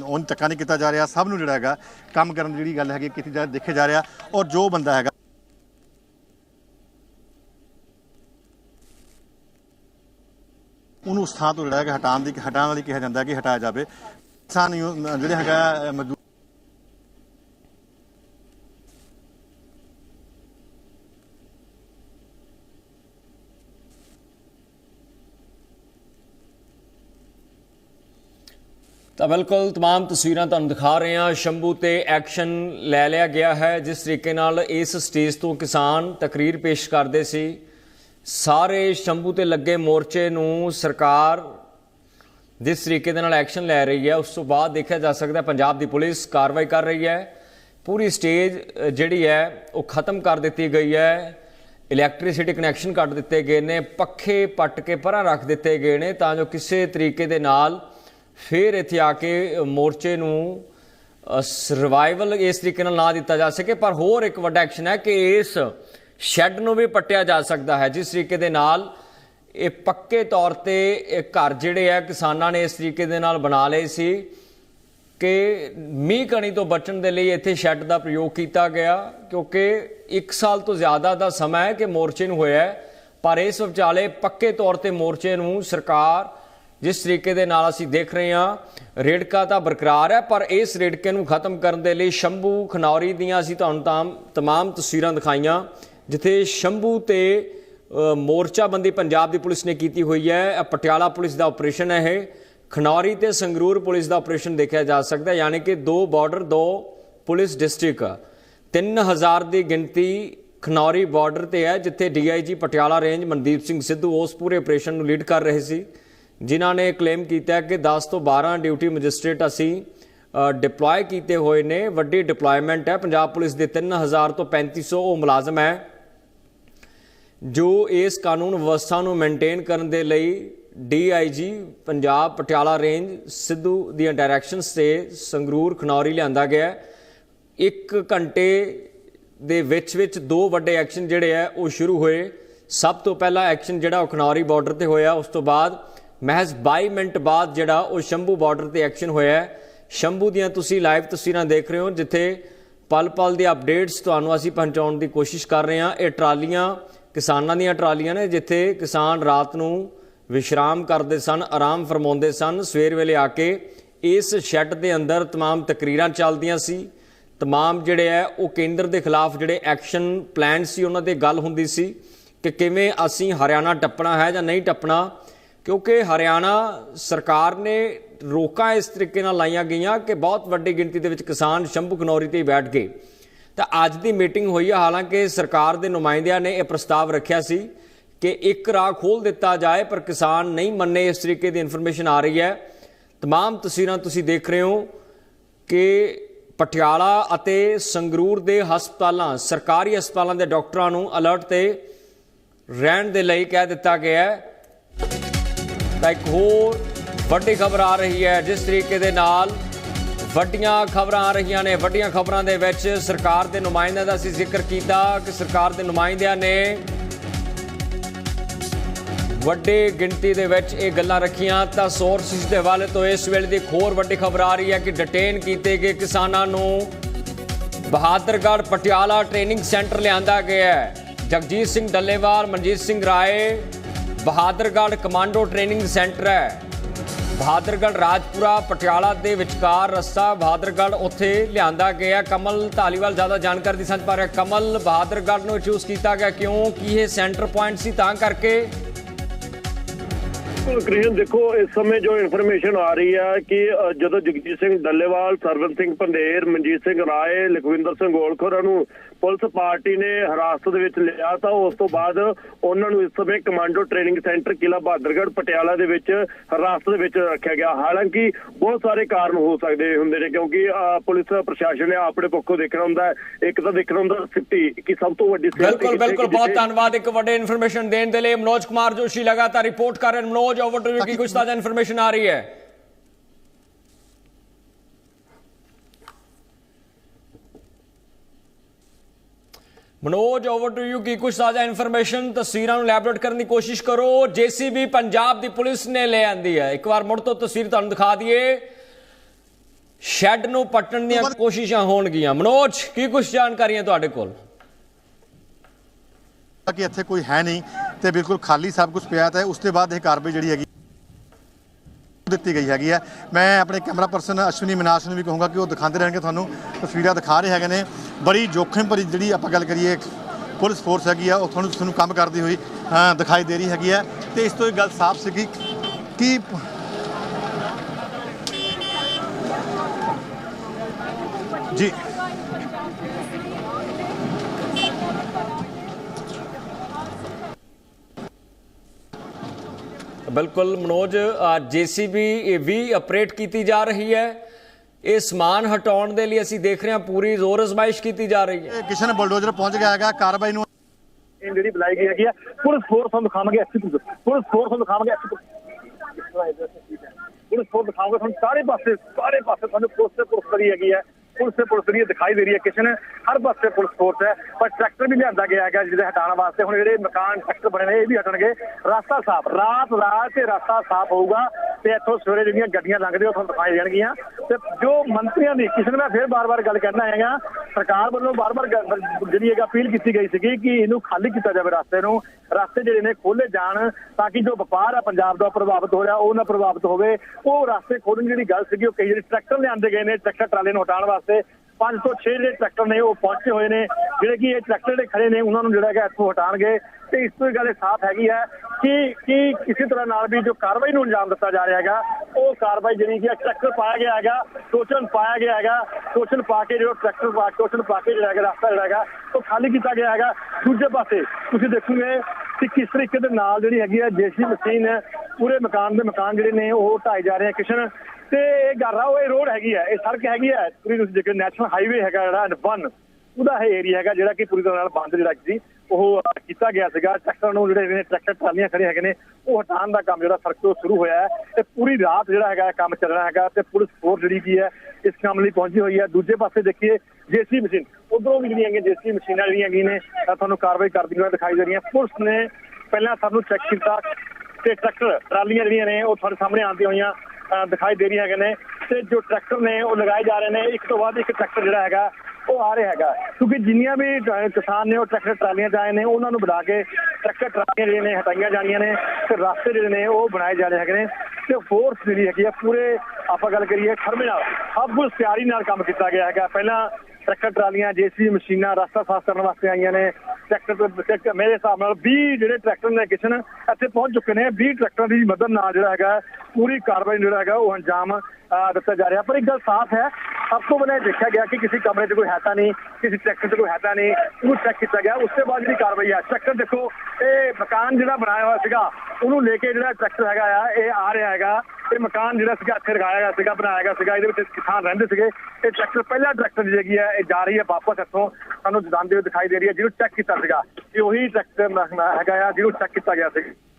C: ਉਹਨੂੰ ਧੱਕਾ ਨਹੀਂ ਕੀਤਾ ਜਾ ਰਿਹਾ ਸਭ ਨੂੰ ਜਿਹੜਾ ਹੈਗਾ ਕੰਮ ਕਰਨ ਦੀ ਜਿਹੜੀ ਗੱਲ ਹੈਗੀ ਕੀਤੀ ਜਾ ਦੇਖਿਆ ਜਾ ਰਿਹਾ ਔਰ ਜੋ ਬੰਦਾ ਹੈਗਾ ਉਹਨੂੰ ਉਸ ਥਾਂ ਤੋਂ ਜਿਹੜਾ ਹੈਗਾ ਹਟਾਉਣ ਦੀ ਹਟਾਉਣ ਵਾਲੀ ਕਿਹਾ ਜਾਂਦਾ ਕਿ ਹਟਾਇਆ ਜਾਵੇ ਕਿਸਾਨ ਯੂ- ਜਿਹੜੇ ਹੈਗਾ ਅ, ਮਜ਼ਦੂਰ
A: ਤਾਂ ਬਿਲਕੁਲ तमाम ਤਸਵੀਰਾਂ ਤੁਹਾਨੂੰ ਦਿਖਾ ਰਹੇ ਹਾਂ ਸ਼ੰਭੂ ਤੇ ਐਕਸ਼ਨ ਲੈ ਲਿਆ ਗਿਆ ਹੈ ਜਿਸ ਤਰੀਕੇ ਨਾਲ ਇਸ ਸਟੇਜ ਤੋਂ ਕਿਸਾਨ ਤਕਰੀਰ ਪੇਸ਼ ਕਰਦੇ ਸੀ ਸਾਰੇ ਸ਼ੰਭੂ ਤੇ ਲੱਗੇ ਮੋਰਚੇ ਨੂੰ ਸਰਕਾਰ ਜਿਸ ਤਰੀਕੇ ਦੇ ਨਾਲ ਐਕਸ਼ਨ ਲੈ ਰਹੀ ਹੈ, ਉਸ ਤੋਂ ਬਾਅਦ ਦੇਖਿਆ ਜਾ ਸਕਦਾ ਪੰਜਾਬ ਦੀ ਪੁਲਿਸ ਕਾਰਵਾਈ ਕਰ ਰਹੀ ਹੈ। ਪੂਰੀ ਸਟੇਜ ਜਿਹੜੀ ਹੈ, ਉਹ ਖਤਮ ਕਰ ਦਿੱਤੀ ਗਈ ਹੈ। ਇਲੈਕਟ੍ਰਿਸਿਟੀ ਕਨੈਕਸ਼ਨ ਕੱਟ ਦਿੱਤੇ ਗਏ ਨੇ, ਪੱਖੇ ਪੱਟ ਕੇ ਪਰਾਂ ਰੱਖ ਦਿੱਤੇ ਗਏ ਨੇ ਤਾਂ ਜੋ ਕਿਸੇ ਤਰੀਕੇ ਦੇ ਨਾਲ ਫਿਰ ਇੱਥੇ ਆ ਕੇ ਮੋਰਚੇ ਨੂੰ ਸਰਵਾਈਵਲ ਇਸ ਤਰੀਕੇ ਨਾਲ ਨਾ ਦਿੱਤਾ ਜਾ ਸਕੇ। ਪਰ ਹੋਰ ਇੱਕ ਵੱਡਾ ਐਕਸ਼ਨ ਹੈ ਕਿ ਇਸ ਸ਼ੈੱਡ ਨੂੰ ਵੀ ਪੱਟਿਆ ਜਾ ਸਕਦਾ ਹੈ। ਜਿਸ ਤਰੀਕੇ ਦੇ ਨਾਲ ਇਹ ਪੱਕੇ ਤੌਰ ਤੇ ਘਰ ਜਿਹੜੇ ਆ, ਕਿਸਾਨਾਂ ਨੇ ਇਸ ਤਰੀਕੇ ਦੇ ਨਾਲ ਬਣਾ ਲਏ ਸੀ ਕਿ ਮੀਂਹ ਕਣੀ ਤੋਂ ਬਚਣ ਦੇ ਲਈ ਇੱਥੇ ਸ਼ੈੱਡ ਦਾ ਪ੍ਰਯੋਗ ਕੀਤਾ ਗਿਆ, ਕਿਉਂਕਿ 1 ਸਾਲ ਤੋਂ ਜ਼ਿਆਦਾ ਦਾ ਸਮਾਂ ਹੈ ਕਿ ਮੋਰਚੇ ਨੂੰ ਹੋਇਆ ਹੈ। ਪਰ ਇਸ ਵਿਚਾਲੇ ਪੱਕੇ ਤੌਰ ਤੇ ਮੋਰਚੇ ਨੂੰ ਸਰਕਾਰ ਜਿਸ ਤਰੀਕੇ ਦੇ ਨਾਲ ਅਸੀਂ ਦੇਖ ਰਹੇ ਹਾਂ, ਰੇੜਕਾ ਤਾਂ ਬਰਕਰਾਰ ਹੈ, ਪਰ ਇਸ ਰੇੜਕੇ ਨੂੰ ਖਤਮ ਕਰਨ ਦੇ ਲਈ ਸ਼ੰਭੂ ਖਨੌਰੀ ਦੀਆਂ ਅਸੀਂ ਤੁਹਾਨੂੰ ਤਮਾਮ ਤਸਵੀਰਾਂ ਦਿਖਾਈਆਂ। ਜਿੱਥੇ ਸ਼ੰਭੂ ਤੇ ਮੋਰਚਾਬੰਦੀ ਪੰਜਾਬ ਦੀ ਪੁਲਿਸ ਨੇ ਕੀਤੀ ਹੋਈ ਹੈ। ਪਟਿਆਲਾ ਪੁਲਿਸ ਦਾ ਆਪਰੇਸ਼ਨ ਹੈ ਇਹ। ਖਨੌਰੀ ਤੇ ਸੰਗਰੂਰ ਪੁਲਿਸ ਦਾ ਆਪਰੇਸ਼ਨ ਦੇਖਿਆ ਜਾ ਸਕਦਾ ਹੈ। ਯਾਨੀ ਕਿ ਦੋ ਬਾਰਡਰ, ਦੋ ਪੁਲਿਸ ਡਿਸਟ੍ਰਿਕਟ। 3000 ਦੀ ਗਿਣਤੀ ਖਨੌਰੀ ਬਾਰਡਰ ਤੇ ਹੈ, ਜਿੱਥੇ ਡੀਆਈਜੀ ਪਟਿਆਲਾ ਰੇਂਜ ਮਨਦੀਪ ਸਿੰਘ ਸਿੱਧੂ ਉਸ ਪੂਰੇ ਆਪਰੇਸ਼ਨ ਨੂੰ ਲੀਡ ਕਰ ਰਹੇ ਸੀ। ਜਿਨ੍ਹਾਂ ਨੇ ਕਲੇਮ ਕੀਤਾ ਕਿ 10 ਤੋਂ 12 ਡਿਊਟੀ ਮੈਜਿਸਟ੍ਰੇਟ ਅਸੀਂ ਡਿਪਲੋਏ ਕੀਤੇ ਹੋਏ ਨੇ। ਵੱਡੀ ਡਿਪਲੋਇਮੈਂਟ ਹੈ। ਪੰਜਾਬ ਪੁਲਿਸ ਦੇ 3000 ਤੋਂ 3500 ਉਹ ਮੁਲਾਜ਼ਮ ਹੈ। ਜੋ ਇਸ ਕਾਨੂੰਨ ਵਿਵਸਥਾ ਨੂੰ ਮੇਨਟੇਨ ਕਰਨ ਦੇ ਲਈ ਡੀਆਈਜੀ ਪੰਜਾਬ ਪਟਿਆਲਾ ਰੇਂਜ ਸਿੱਧੂ ਦੀਆਂ ਡਾਇਰੈਕਸ਼ਨਸ ਤੇ ਸੰਗਰੂਰ, ਖਨੌਰੀ ਲਿਆਂਦਾ ਗਿਆ ਇੱਕ ਘੰਟੇ ਦੇ ਵਿੱਚ ਵਿੱਚ ਦੋ ਵੱਡੇ ਐਕਸ਼ਨ ਜਿਹੜੇ ਆ ਉਹ ਸ਼ੁਰੂ ਹੋਏ। ਸਭ ਤੋਂ ਪਹਿਲਾ ਐਕਸ਼ਨ ਜਿਹੜਾ ਉਹ ਖਨੌਰੀ ਬਾਰਡਰ ਤੇ ਹੋਇਆ। ਉਸ ਤੋਂ ਬਾਅਦ ਮਹਿਜ਼ 22 ਮਿੰਟ ਬਾਅਦ ਜਿਹੜਾ ਉਹ ਸ਼ੰਭੂ ਬਾਰਡਰ ਤੇ ਐਕਸ਼ਨ ਹੋਇਆ ਸ਼ੰਭੂ ਦੀਆਂ ਤੁਸੀਂ ਲਾਈਵ ਤਸਵੀਰਾਂ ਦੇਖ ਰਹੇ ਹੋ, ਜਿੱਥੇ ਪਲ ਪਲ ਦੀ ਅਪਡੇਟਸ ਤੁਹਾਨੂੰ ਅਸੀਂ ਪਹੁੰਚਾਉਣ ਦੀ ਕੋਸ਼ਿਸ਼ ਕਰ ਰਹੇ ਹਾਂ। ਇਹ ਟਰਾਲੀਆਂ ਕਿਸਾਨਾਂ ਦੀਆਂ ਟਰਾਲੀਆਂ ਨੇ ਜਿੱਥੇ ਕਿਸਾਨ ਰਾਤ ਨੂੰ ਵਿਸ਼ਰਾਮ ਕਰਦੇ ਸਨ ਆਰਾਮ ਫਰਮਾਉਂਦੇ ਸਨ ਸਵੇਰ ਵੇਲੇ ਆ ਕੇ ਇਸ ਸ਼ੈੱਡ ਦੇ ਅੰਦਰ तमाम ਤਕਰੀਰਾਂ ਚੱਲਦੀਆਂ ਸੀ तमाम ਜਿਹੜੇ ਹੈ ਉਹ ਕੇਂਦਰ ਦੇ ਖਿਲਾਫ ਜਿਹੜੇ ਐਕਸ਼ਨ ਪਲਾਨ ਸੀ ਉਹਨਾਂ ਤੇ ਗੱਲ ਹੁੰਦੀ ਸੀ ਕਿ ਕਿਵੇਂ ਅਸੀਂ ਹਰਿਆਣਾ ਟੱਪਣਾ ਹੈ ਜਾਂ ਨਹੀਂ ਟੱਪਣਾ ਕਿਉਂਕਿ ਹਰਿਆਣਾ ਸਰਕਾਰ ਨੇ ਰੋਕਾਂ ਇਸ ਤਰੀਕੇ ਨਾਲ ਲਾਈਆਂ ਗਈਆਂ ਕਿ ਬਹੁਤ ਵੱਡੀ ਗਿਣਤੀ ਦੇ ਵਿੱਚ ਕਿਸਾਨ ਸ਼ੰਭੂ ਖਨੌਰੀ ਤੇ ਹੀ ਬੈਠ ਗਏ ਤਾਂ ਅੱਜ ਦੀ ਮੀਟਿੰਗ ਹੋਈ ਹੈ ਹਾਲਾਂਕਿ ਸਰਕਾਰ ਦੇ ਨੁਮਾਇੰਦਿਆਂ ਨੇ ਇਹ ਪ੍ਰਸਤਾਵ ਰੱਖਿਆ ਸੀ ਕਿ ਇੱਕ ਰਾਹ ਖੋਲ ਦਿੱਤਾ ਜਾਏ ਪਰ ਕਿਸਾਨ ਨਹੀਂ ਮੰਨੇ ਇਸ ਤਰੀਕੇ ਦੀ ਇਨਫੋਰਮੇਸ਼ਨ ਆ ਰਹੀ ਹੈ तमाम ਤਸਵੀਰਾਂ ਤੁਸੀਂ ਦੇਖ ਰਹੇ ਹੋ ਕਿ ਪਟਿਆਲਾ ਅਤੇ ਸੰਗਰੂਰ ਦੇ ਹਸਪਤਾਲਾਂ ਸਰਕਾਰੀ ਹਸਪਤਾਲਾਂ ਦੇ ਡਾਕਟਰਾਂ ਨੂੰ ਅਲਰਟ ਤੇ ਰਹਿਣ ਦੇ ਲਈ ਕਹਿ ਦਿੱਤਾ ਗਿਆ ਹੈ ਤਾਂ ਇੱਕ ਹੋਰ ਵੱਡੀ ਖਬਰ ਆ ਰਹੀ ਹੈ ਜਿਸ ਤਰੀਕੇ ਦੇ ਨਾਲ ਵੱਡੀਆਂ ਖਬਰਾਂ ਆ ਰਹੀਆਂ ਨੇ। ਵੱਡੀਆਂ ਖਬਰਾਂ ਦੇ ਵਿੱਚ ਸਰਕਾਰ ਦੇ ਨੁਮਾਇੰਦਿਆਂ ਦਾ ਅਸੀਂ ਜ਼ਿਕਰ ਕੀਤਾ ਕਿ ਸਰਕਾਰ ਦੇ ਨੁਮਾਇੰਦਿਆਂ ਨੇ ਵੱਡੀ ਗਿਣਤੀ ਦੇ ਵਿੱਚ ਇਹ ਗੱਲਾਂ ਰੱਖੀਆਂ। ਤਾਂ ਸੋਰਸਿਸ ਦੇ ਹਵਾਲੇ ਤੋਂ ਇਸ ਵੇਲੇ ਦੀ ਇੱਕ ਹੋਰ ਵੱਡੀ ਖਬਰ ਆ ਰਹੀ ਹੈ ਕਿ ਡਿਟੇਨ ਕੀਤੇ ਗਏ ਕਿਸਾਨਾਂ ਨੂੰ ਬਹਾਦਰਗੜ੍ਹ ਪਟਿਆਲਾ ਟ੍ਰੇਨਿੰਗ ਸੈਂਟਰ ਲਿਆਂਦਾ ਗਿਆ ਹੈ। Jagjit Singh Dallewal, Manjit Singh Rai Bahadurgarh commando training centre ਹੈ। ਬਹਾਦਰਗੜ੍ਹ ਰਾਜਪੁਰਾ, ਪਟਿਆਲਾ ਦੇ ਵਿਚਕਾਰ ਰਸਤਾ ਬਹਾਦਰਗੜ੍ਹ ਉੱਥੇ ਲਿਆਂਦਾ ਗਿਆ। ਕਮਲ ਧਾਲੀਵਾਲ ਜ਼ਿਆਦਾ ਜਾਣਕਾਰੀ ਦੀ ਸਾਂਝ ਪਾ ਰਿਹਾ। ਕਮਲ ਬਹਾਦਰਗੜ੍ਹ ਨੂੰ ਚੂਜ਼ ਕੀਤਾ ਗਿਆ ਕਿਉਂ? ਕੀ ਇਹ ਸੈਂਟਰ ਪੁਆਇੰਟ ਸੀ? ਤਾਂ ਕਰਕੇ
F: ਬਿਲਕੁਲ ਕ੍ਰਿਸ਼ਨ, ਦੇਖੋ, ਇਸ ਸਮੇਂ ਜੋ ਇਨਫੋਰਮੇਸ਼ਨ ਆ ਰਹੀ ਹੈ ਕਿ ਜਦੋਂ ਜਗਜੀਤ ਸਿੰਘ ਡੱਲੇਵਾਲ, ਸਰਵਨ ਸਿੰਘ ਪੰਧੇਰ ਮਨਜੀਤ ਸਿੰਘ ਰਾਏ, ਲਖਵਿੰਦਰ ਸਿੰਘ ਗੋਲਖੋਰਾਂ ਨੂੰ ਪੁਲਿਸ ਪਾਰਟੀ ਨੇ ਹਿਰਾਸਤ ਦੇ ਵਿੱਚ ਲਿਆ ਤਾਂ ਉਸ ਤੋਂ ਬਾਅਦ ਉਹਨਾਂ ਨੂੰ ਇਸ ਸਮੇਂ ਕਮਾਂਡੋ ਟ੍ਰੇਨਿੰਗ ਸੈਂਟਰ ਕਿਲਾ ਬਹਾਦਰਗੜ੍ਹ ਪਟਿਆਲਾ ਦੇ ਵਿੱਚ ਹਿਰਾਸਤ ਦੇ ਵਿੱਚ ਰੱਖਿਆ ਗਿਆ। ਹਾਲਾਂਕਿ ਬਹੁਤ ਸਾਰੇ ਕਾਰਨ ਹੋ ਸਕਦੇ ਹੁੰਦੇ ਨੇ ਕਿਉਂਕਿ ਪੁਲਿਸ ਪ੍ਰਸ਼ਾਸਨ ਨੇ ਆਪਣੇ ਪੱਖੋਂ ਦੇਖਣਾ ਹੁੰਦਾ ਹੈ। ਇੱਕ ਤਾਂ ਦੇਖਣਾ ਹੁੰਦਾ ਸਿੱਟੀ ਕਿ ਸਭ ਤੋਂ ਵੱਡੀ ਸਿੱਟੀ
A: ਬਿਲਕੁਲ ਬਿਲਕੁਲ। ਬਹੁਤ ਧੰਨਵਾਦ ਇੱਕ ਵੱਡੇ ਇਨਫੋਰਮੇਸ਼ਨ ਦੇਣ ਦੇ ਲਈ। ਮਨੋਜ ਕੁਮਾਰ ਜੋਸ਼ੀ ਲਗਾਤਾਰ ਰਿਪੋਰਟ ਕਰ ਰਹੇ ਮਨੋਜ ਓਵਰ ਟੂ ਯੂ ਕੀ ਕੁਝ ਤਾਜ਼ਾ ਇਨਫੋਰਮੇਸ਼ਨ ਆ ਰਹੀ ਹੈ? ਮਨੋਜ ਓਵਰ ਟੂ ਯੂ ਕੀ ਕੁਝ ਤਾਜ਼ਾ ਇਨਫੋਰਮੇਸ਼ਨ ਤਸਵੀਰਾਂ ਨੂੰ ਲੈਬੋਰੇਟ ਕਰਨ ਦੀ ਕੋਸ਼ਿਸ਼ ਕਰੋ? ਜੀਸੀਬੀ ਪੰਜਾਬ ਦੀ ਪੁਲਿਸ ਨੇ ਲੈ ਆਂਦੀ ਹੈ। ਇੱਕ ਵਾਰ ਮੁੜ ਤੋਂ ਤਸਵੀਰ ਤੁਹਾਨੂੰ ਦਿਖਾ ਦਈਏ। ਸ਼ੈੱਡ ਨੂੰ ਪੱਟਣ ਦੀਆਂ ਕੋਸ਼ਿਸ਼ਾਂ ਹੋਣਗੀਆਂ। ਮਨੋਜ ਕੀ ਕੁਝ ਜਾਣਕਾਰੀਆਂ ਤੁਹਾਡੇ ਕੋਲ?
C: ਕਿ ਇੱਥੇ ਕੋਈ ਹੈ ਨਹੀਂ ਤੇ ਬਿਲਕੁਲ ਖਾਲੀ ਸਭ ਕੁਝ ਪਿਆ ਤਾਂ ਉਸ ਤੋਂ ਬਾਅਦ ਇਹ ਕਾਰਵਾਈ ਜਿਹੜੀ ਹੈਗੀ ਦਿੱਤੀ ਗਈ ਹੈਗੀ ਹੈ ਮੈਂ ਆਪਣੇ ਕੈਮਰਾ ਪਰਸਨ ਅਸ਼ਵਨੀ ਮਨਾਸ ਨੂੰ ਵੀ ਕਹੂੰਗਾ ਕਿ ਉਹ ਦਿਖਾਉਂਦੇ ਰਹਿਣਗੇ, ਤੁਹਾਨੂੰ ਤਸਵੀਰਾਂ ਦਿਖਾ ਰਹੇ ਹੈਗੇ ਨੇ। ਬੜੀ ਜੋਖਮ ਭਰੀ ਜਿਹੜੀ ਆਪਾਂ ਗੱਲ ਕਰੀਏ ਪੁਲਿਸ ਫੋਰਸ ਹੈਗੀ ਆ, ਉਹ ਤੁਹਾਨੂੰ ਤੁਹਾਨੂੰ ਕੰਮ ਕਰਦੀ ਹੋਈ ਦਿਖਾਈ ਦੇ ਰਹੀ ਹੈਗੀ ਹੈ ਤੇ ਇਸ ਤੋਂ ਇਹ ਗੱਲ ਸਾਫ਼ ਸੀਗੀ ਕਿ ਜੀ।
A: ਬਿਲਕੁਲ ਮਨੋਜ ਜੀਸੀਬੀ ਵੀ ਆਪਰੇਟ ਕੀਤੀ ਜਾ ਰਹੀ ਹੈ। ਇਹ ਸਮਾਨ ਹਟਾਉਣ ਦੇ ਲਈ ਅਸੀਂ ਦੇਖ ਰਹੇ ਹਾਂ ਪੂਰੀ ਜ਼ੋਰ ਅਜ਼ਮਾਇਸ਼ ਕੀਤੀ ਜਾ ਰਹੀ ਹੈ।
C: ਇਹ ਕਿਸ਼ਨ ਬਲਡੋਜ਼ਰ ਪਹੁੰਚ ਗਿਆ ਹੈਗਾ ਕਾਰਵਾਈ ਨੂੰ
B: ਇਹ ਜਿਹੜੀ ਬੁਲਾਈ ਗਈ ਹੈਗੀ ਆ ਪੁਲਿਸ ਫੋਰਸ ਨੂੰ ਦਿਖਾਵਾਂਗੇ ਐਸਪੀ ਪੁਲਿਸ ਫੋਰਸ ਨੂੰ ਦਿਖਾਵਾਂਗੇ ਐਸਪੀ ਪੁਲਿਸ ਫੋਰਸ ਦਿਖਾਵਾਂਗੇ ਤੁਹਾਨੂੰ ਸਾਰੇ ਪਾਸੇ ਸਾਰੇ ਪਾਸੇ ਤੁਹਾਨੂੰ ਪੁਲਿਸ ਤੇ ਪੁਲਿਸ ਕਰੀ ਹੈਗੀ ਆ। ਪੁਲਿਸ ਤੇ ਪੁਲਿਸ ਜਿਹੜੀ ਦਿਖਾਈ ਦੇ ਰਹੀ ਹੈ। ਕਿਸ਼ਨ ਹਰ ਪਾਸੇ ਪੁਲਿਸ ਫੋਰਸ ਹੈ, ਪਰ ਟਰੈਕਟਰ ਵੀ ਲਿਆਂਦਾ ਗਿਆ ਹੈਗਾ ਜਿਹਦੇ ਹਟਾਉਣ ਵਾਸਤੇ। ਹੁਣ ਜਿਹੜੇ ਮਕਾਨ, ਟਰੈਕਟਰ ਬਣੇ ਨੇ, ਇਹ ਵੀ ਹਟਣਗੇ। ਰਸਤਾ ਸਾਫ਼, ਰਾਤ ਰਾਤ ਤੇ ਰਸਤਾ ਸਾਫ਼ ਹੋਊਗਾ ਤੇ ਇੱਥੋਂ ਸਵੇਰੇ ਜਿਹੜੀਆਂ ਗੱਡੀਆਂ ਲੰਘਦੀਆਂ ਉਹ ਤੁਹਾਨੂੰ ਦਿਖਾਈ ਦੇਣਗੀਆਂ। ਤੇ ਜੋ ਮੰਤਰੀਆਂ ਦੀ ਕਿਸੇ ਮੈਂ ਫਿਰ ਬਾਰ-ਬਾਰ ਗੱਲ ਕਰਨਾ ਹੈਗਾ, ਸਰਕਾਰ ਵੱਲੋਂ ਬਾਰ-ਬਾਰ ਜਿਹੜੀ ਹੈਗਾ ਅਪੀਲ ਕੀਤੀ ਗਈ ਸੀਗੀ ਕਿ ਇਹਨੂੰ ਖਾਲੀ ਕੀਤਾ ਜਾਵੇ ਰਸਤੇ ਨੂੰ। ਰਸਤੇ ਜਿਹੜੇ ਨੇ ਖੋਲੇ ਜਾਣ ਤਾਂ ਕਿ ਜੋ ਵਪਾਰ ਆ ਪੰਜਾਬ ਦਾ ਪ੍ਰਭਾਵਿਤ ਹੋ ਰਿਹਾ, ਉਹ ਨਾ ਪ੍ਰਭਾਵਿਤ ਹੋਵੇ। ਉਹ ਰਸਤੇ ਖੋਲਣ ਜਿਹੜੀ ਗੱਲ ਸੀਗੀ, ਉਹ ਕਈ ਜਿਹੜੇ ਟਰੈਕਟਰ ਲਿਆਂਦੇ ਗਏ ਨੇ, ਟਰੈਕਟਰ ਟਰਾਲੇ ਨੂੰ ਹਟਾਉਣ ਵਾਸਤੇ। ਪੰਜ ਤੋਂ 6 ਜਿਹੜੇ ਟਰੈਕਟਰ ਨੇ, ਉਹ ਪਹੁੰਚੇ ਹੋਏ ਨੇ। ਜਿਹੜੇ ਕਿ ਇਹ ਟਰੈਕਟਰ ਜਿਹੜੇ ਖੜੇ ਨੇ, ਉਹਨਾਂ ਨੂੰ ਜਿਹੜਾ ਹੈਗਾ ਇੱਥੋਂ ਹਟਾਉਣਗੇ। ਤੇ ਇਸ ਤੋਂ ਗੱਲ ਇਹ ਸਾਫ਼ ਹੈਗੀ ਹੈ ਕਿ ਕਿ ਕਿਸੇ ਤਰ੍ਹਾਂ ਨਾਲ ਵੀ ਜੋ ਕਾਰਵਾਈ ਨੂੰ ਅੰਜਾਮ ਦਿੱਤਾ ਜਾ ਰਿਹਾ ਹੈਗਾ ਉਹ ਕਾਰਵਾਈ ਜਿਹੜੀ ਕਿ ਟਰੈਕਟਰ ਪਾਇਆ ਗਿਆ ਹੈਗਾ, ਟੋਚਨ ਪਾਇਆ ਗਿਆ ਹੈਗਾ, ਟੋਚਨ ਪਾ ਕੇ ਜਿਹੜਾ ਟਰੈਕਟਰ ਪਾ ਟੋਚਨ ਪਾ ਕੇ ਜਿਹੜਾ ਹੈਗਾ, ਰਸਤਾ ਜਿਹੜਾ ਹੈਗਾ, ਉਹ ਖਾਲੀ ਕੀਤਾ ਗਿਆ ਹੈਗਾ। ਦੂਜੇ ਪਾਸੇ ਤੁਸੀਂ ਦੇਖੋਗੇ ਕਿ ਕਿਸ ਤਰੀਕੇ ਦੇ ਨਾਲ ਜਿਹੜੀ ਹੈਗੀ ਹੈ ਜੇਸੀ ਮਸ਼ੀਨ ਹੈ, ਪੂਰੇ ਮਕਾਨ ਦੇ ਮਕਾਨ ਜਿਹੜੇ ਨੇ, ਉਹ ਢਾਏ ਜਾ ਰਹੇ ਆ ਕਿਸ਼ਨ। ਤੇ ਇਹ ਗਾਰਾ ਉਹ ਇਹ ਰੋਡ ਹੈਗੀ ਹੈ ਇਹ ਸੜਕ ਹੈਗੀ ਹੈ ਪੂਰੀ ਤੁਸੀਂ ਦੇਖੋ, ਨੈਸ਼ਨਲ ਹਾਈਵੇ ਹੈਗਾ ਜਿਹੜਾ ਵਨ ਉਹਦਾ ਇਹ ਏਰੀਆ ਹੈਗਾ ਜਿਹੜਾ ਕਿ ਪੂਰੀ ਤਰ੍ਹਾਂ ਨਾਲ ਬੰਦ ਜਿਹੜਾ ਸੀ। ਉਹ ਕੀਤਾ ਗਿਆ ਸੀਗਾ। ਟਰੈਕਟਰ ਨੂੰ ਜਿਹੜੇ ਨੇ, ਟਰੈਕਟਰ, ਟਰਾਲੀਆਂ ਖੜੇ ਹੈਗੇ ਨੇ, ਉਹ ਹਟਾਉਣ ਦਾ ਕੰਮ ਜਿਹੜਾ ਸੜਕ ਤੋਂ ਸ਼ੁਰੂ ਹੋਇਆ ਹੈ ਤੇ ਪੂਰੀ ਰਾਤ ਜਿਹੜਾ ਹੈਗਾ ਇਹ ਕੰਮ ਚੱਲਣਾ ਹੈਗਾ ਤੇ ਪੁਲਿਸ ਫੋਰਸ ਜਿਹੜੀ ਕੀ ਹੈ, ਇਸ ਕੰਮ ਲਈ ਪਹੁੰਚੀ ਹੋਈ ਹੈ। ਦੂਜੇ ਪਾਸੇ ਦੇਖੀਏ, ਜੇਸੀ ਮਸ਼ੀਨ, ਉਧਰੋਂ ਵੀ ਜਿਹੜੀਆਂ ਹੈਗੀਆਂ ਜੇਸੀ ਮਸ਼ੀਨਾਂ ਜਿਹੜੀਆਂ ਹੈਗੀਆਂ ਨੇ ਤੁਹਾਨੂੰ ਕਾਰਵਾਈ ਕਰਦੀ ਹੋਈਆਂ ਦਿਖਾਈ ਦੇ ਰਹੀਆਂ। ਪੁਲਿਸ ਨੇ ਪਹਿਲਾਂ ਸਾਨੂੰ ਚੈੱਕ ਕੀਤਾ ਤੇ ਟਰੈਕਟਰ, ਟਰਾਲੀਆਂ ਜਿਹੜੀਆਂ ਨੇ, ਉਹ ਤੁਹਾਡੇ ਸਾਹਮਣੇ ਆਉਂਦੀਆਂ ਹੋਈਆਂ ਦਿਖਾਈ ਦੇ ਰਹੀਆਂ ਹੈਗੇ ਨੇ ਤੇ ਜੋ ਟਰੈਕਟਰ ਨੇ, ਉਹ ਲਗਾਏ ਜਾ ਰਹੇ ਨੇ। ਇੱਕ ਤੋਂ ਬਾਅਦ ਇੱਕ ਟਰੈਕਟਰ ਜਿਹੜਾ ਹੈਗਾ ਉਹ ਆ ਰਿਹਾ ਹੈਗਾ। ਕਿਉਂਕਿ ਜਿੰਨੀਆਂ ਵੀ ਕਿਸਾਨ ਨੇ ਉਹ ਟਰੈਕਟਰ, ਟਰਾਲੀਆਂ 'ਚ ਆਏ ਨੇ, ਉਹਨਾਂ ਨੂੰ ਬੁਲਾ ਕੇ ਟਰੈਕਟਰ, ਟਰਾਲੀਆਂ ਜਿਹੜੀਆਂ ਨੇ, ਹਟਾਈਆਂ ਜਾਣੀਆਂ ਨੇ, ਤੇ ਰਸਤੇ ਜਿਹੜੇ ਨੇ, ਉਹ ਬਣਾਏ ਜਾ ਰਹੇ ਹੈਗੇ ਨੇ। ਤੇ ਫੋਰਸ ਜਿਹੜੀ ਹੈਗੀ ਆ, ਪੂਰੇ ਆਪਾਂ ਗੱਲ ਕਰੀਏ ਖਰਮੇ ਨਾਲ, ਸਭ ਕੁਝ ਤਿਆਰੀ ਨਾਲ ਕੰਮ ਕੀਤਾ ਗਿਆ ਹੈਗਾ। ਪਹਿਲਾਂ ਟਰੈਕਟਰ, ਟਰਾਲੀਆਂ, ਜੇਸੀ ਮਸ਼ੀਨਾਂ, ਰਸਤਾ ਸਾਫ਼ ਕਰਨ ਵਾਸਤੇ ਆਈਆਂ ਨੇ। ਟਰੈਕਟਰ ਟਰੈਕਟਰ ਮੇਰੇ ਹਿਸਾਬ ਨਾਲ 20 ਜਿਹੜੇ ਟਰੈਕਟਰ ਨੇ ਕਿਸ਼ਨ, ਇੱਥੇ ਪਹੁੰਚ ਚੁੱਕੇ ਨੇ। 20 ਟਰੈਕਟਰਾਂ ਦੀ ਮਦਦ ਨਾਲ ਜਿਹੜਾ ਹੈਗਾ ਪੂਰੀ ਕਾਰਵਾਈ ਨੂੰ ਜਿਹੜਾ ਹੈਗਾ ਉਹ ਅੰਜਾਮ ਦਿੱਤਾ ਜਾ ਰਿਹਾ। ਪਰ ਇੱਕ ਗੱਲ ਸਾਫ਼ ਹੈ, ਸਭ ਤੋਂ ਪਹਿਲਾਂ ਇਹ ਦੇਖਿਆ ਗਿਆ ਕਿ ਕਿਸੇ ਕਮਰੇ 'ਚ ਕੋਈ ਹੈਤਾ ਨਹੀਂ, ਕਿਸੇ ਟਰੈਕਟਰ 'ਚ ਕੋਈ ਹੈ ਤਾਂ ਨਹੀਂ। ਉਹਨੂੰ ਚੈੱਕ ਕੀਤਾ ਗਿਆ। ਉਸ ਤੋਂ ਬਾਅਦ ਜਿਹੜੀ ਕਾਰਵਾਈ ਹੈ ਟਰੈਕਟਰ ਦੇਖੋ, ਇਹ ਮਕਾਨ ਜਿਹੜਾ ਬਣਾਇਆ ਹੋਇਆ ਸੀਗਾ, ਉਹਨੂੰ ਲੈ ਕੇ ਜਿਹੜਾ ਟਰੈਕਟਰ ਹੈਗਾ ਆ, ਇਹ ਆ ਰਿਹਾ ਹੈਗਾ। ਇਹ ਮਕਾਨ ਜਿਹੜਾ ਸੀਗਾ, ਇੱਥੇ ਲਗਾਇਆ ਗਿਆ ਸੀਗਾ, ਬਣਾਇਆ ਗਿਆ ਸੀਗਾ। ਇਹਦੇ ਵਿੱਚ ਕਿਸਾਨ ਰਹਿੰਦੇ ਸੀਗੇ। ਇਹ ਟਰੈਕਟਰ ਪਹਿਲਾ ਟਰੈਕਟਰ ਜਿਹੜੀ ਹੈਗੀ ਹੈ ਇਹ ਜਾ ਰਹੀ ਹੈ ਵਾਪਸ ਇੱਥੋਂ। ਸਾਨੂੰ ਜਾਂਦੇ ਹੋਏ ਦਿਖਾਈ ਦੇ ਰਹੀ ਹੈ। ਜਿਹਨੂੰ ਚੈੱਕ ਕੀਤਾ ਸੀਗਾ ਕਿ ਉਹੀ ਟਰੈਕਟਰ ਹੈਗਾ ਆ, ਜਿਹਨੂੰ ਚੈੱਕ ਕੀਤਾ ਗਿਆ ਸੀਗਾ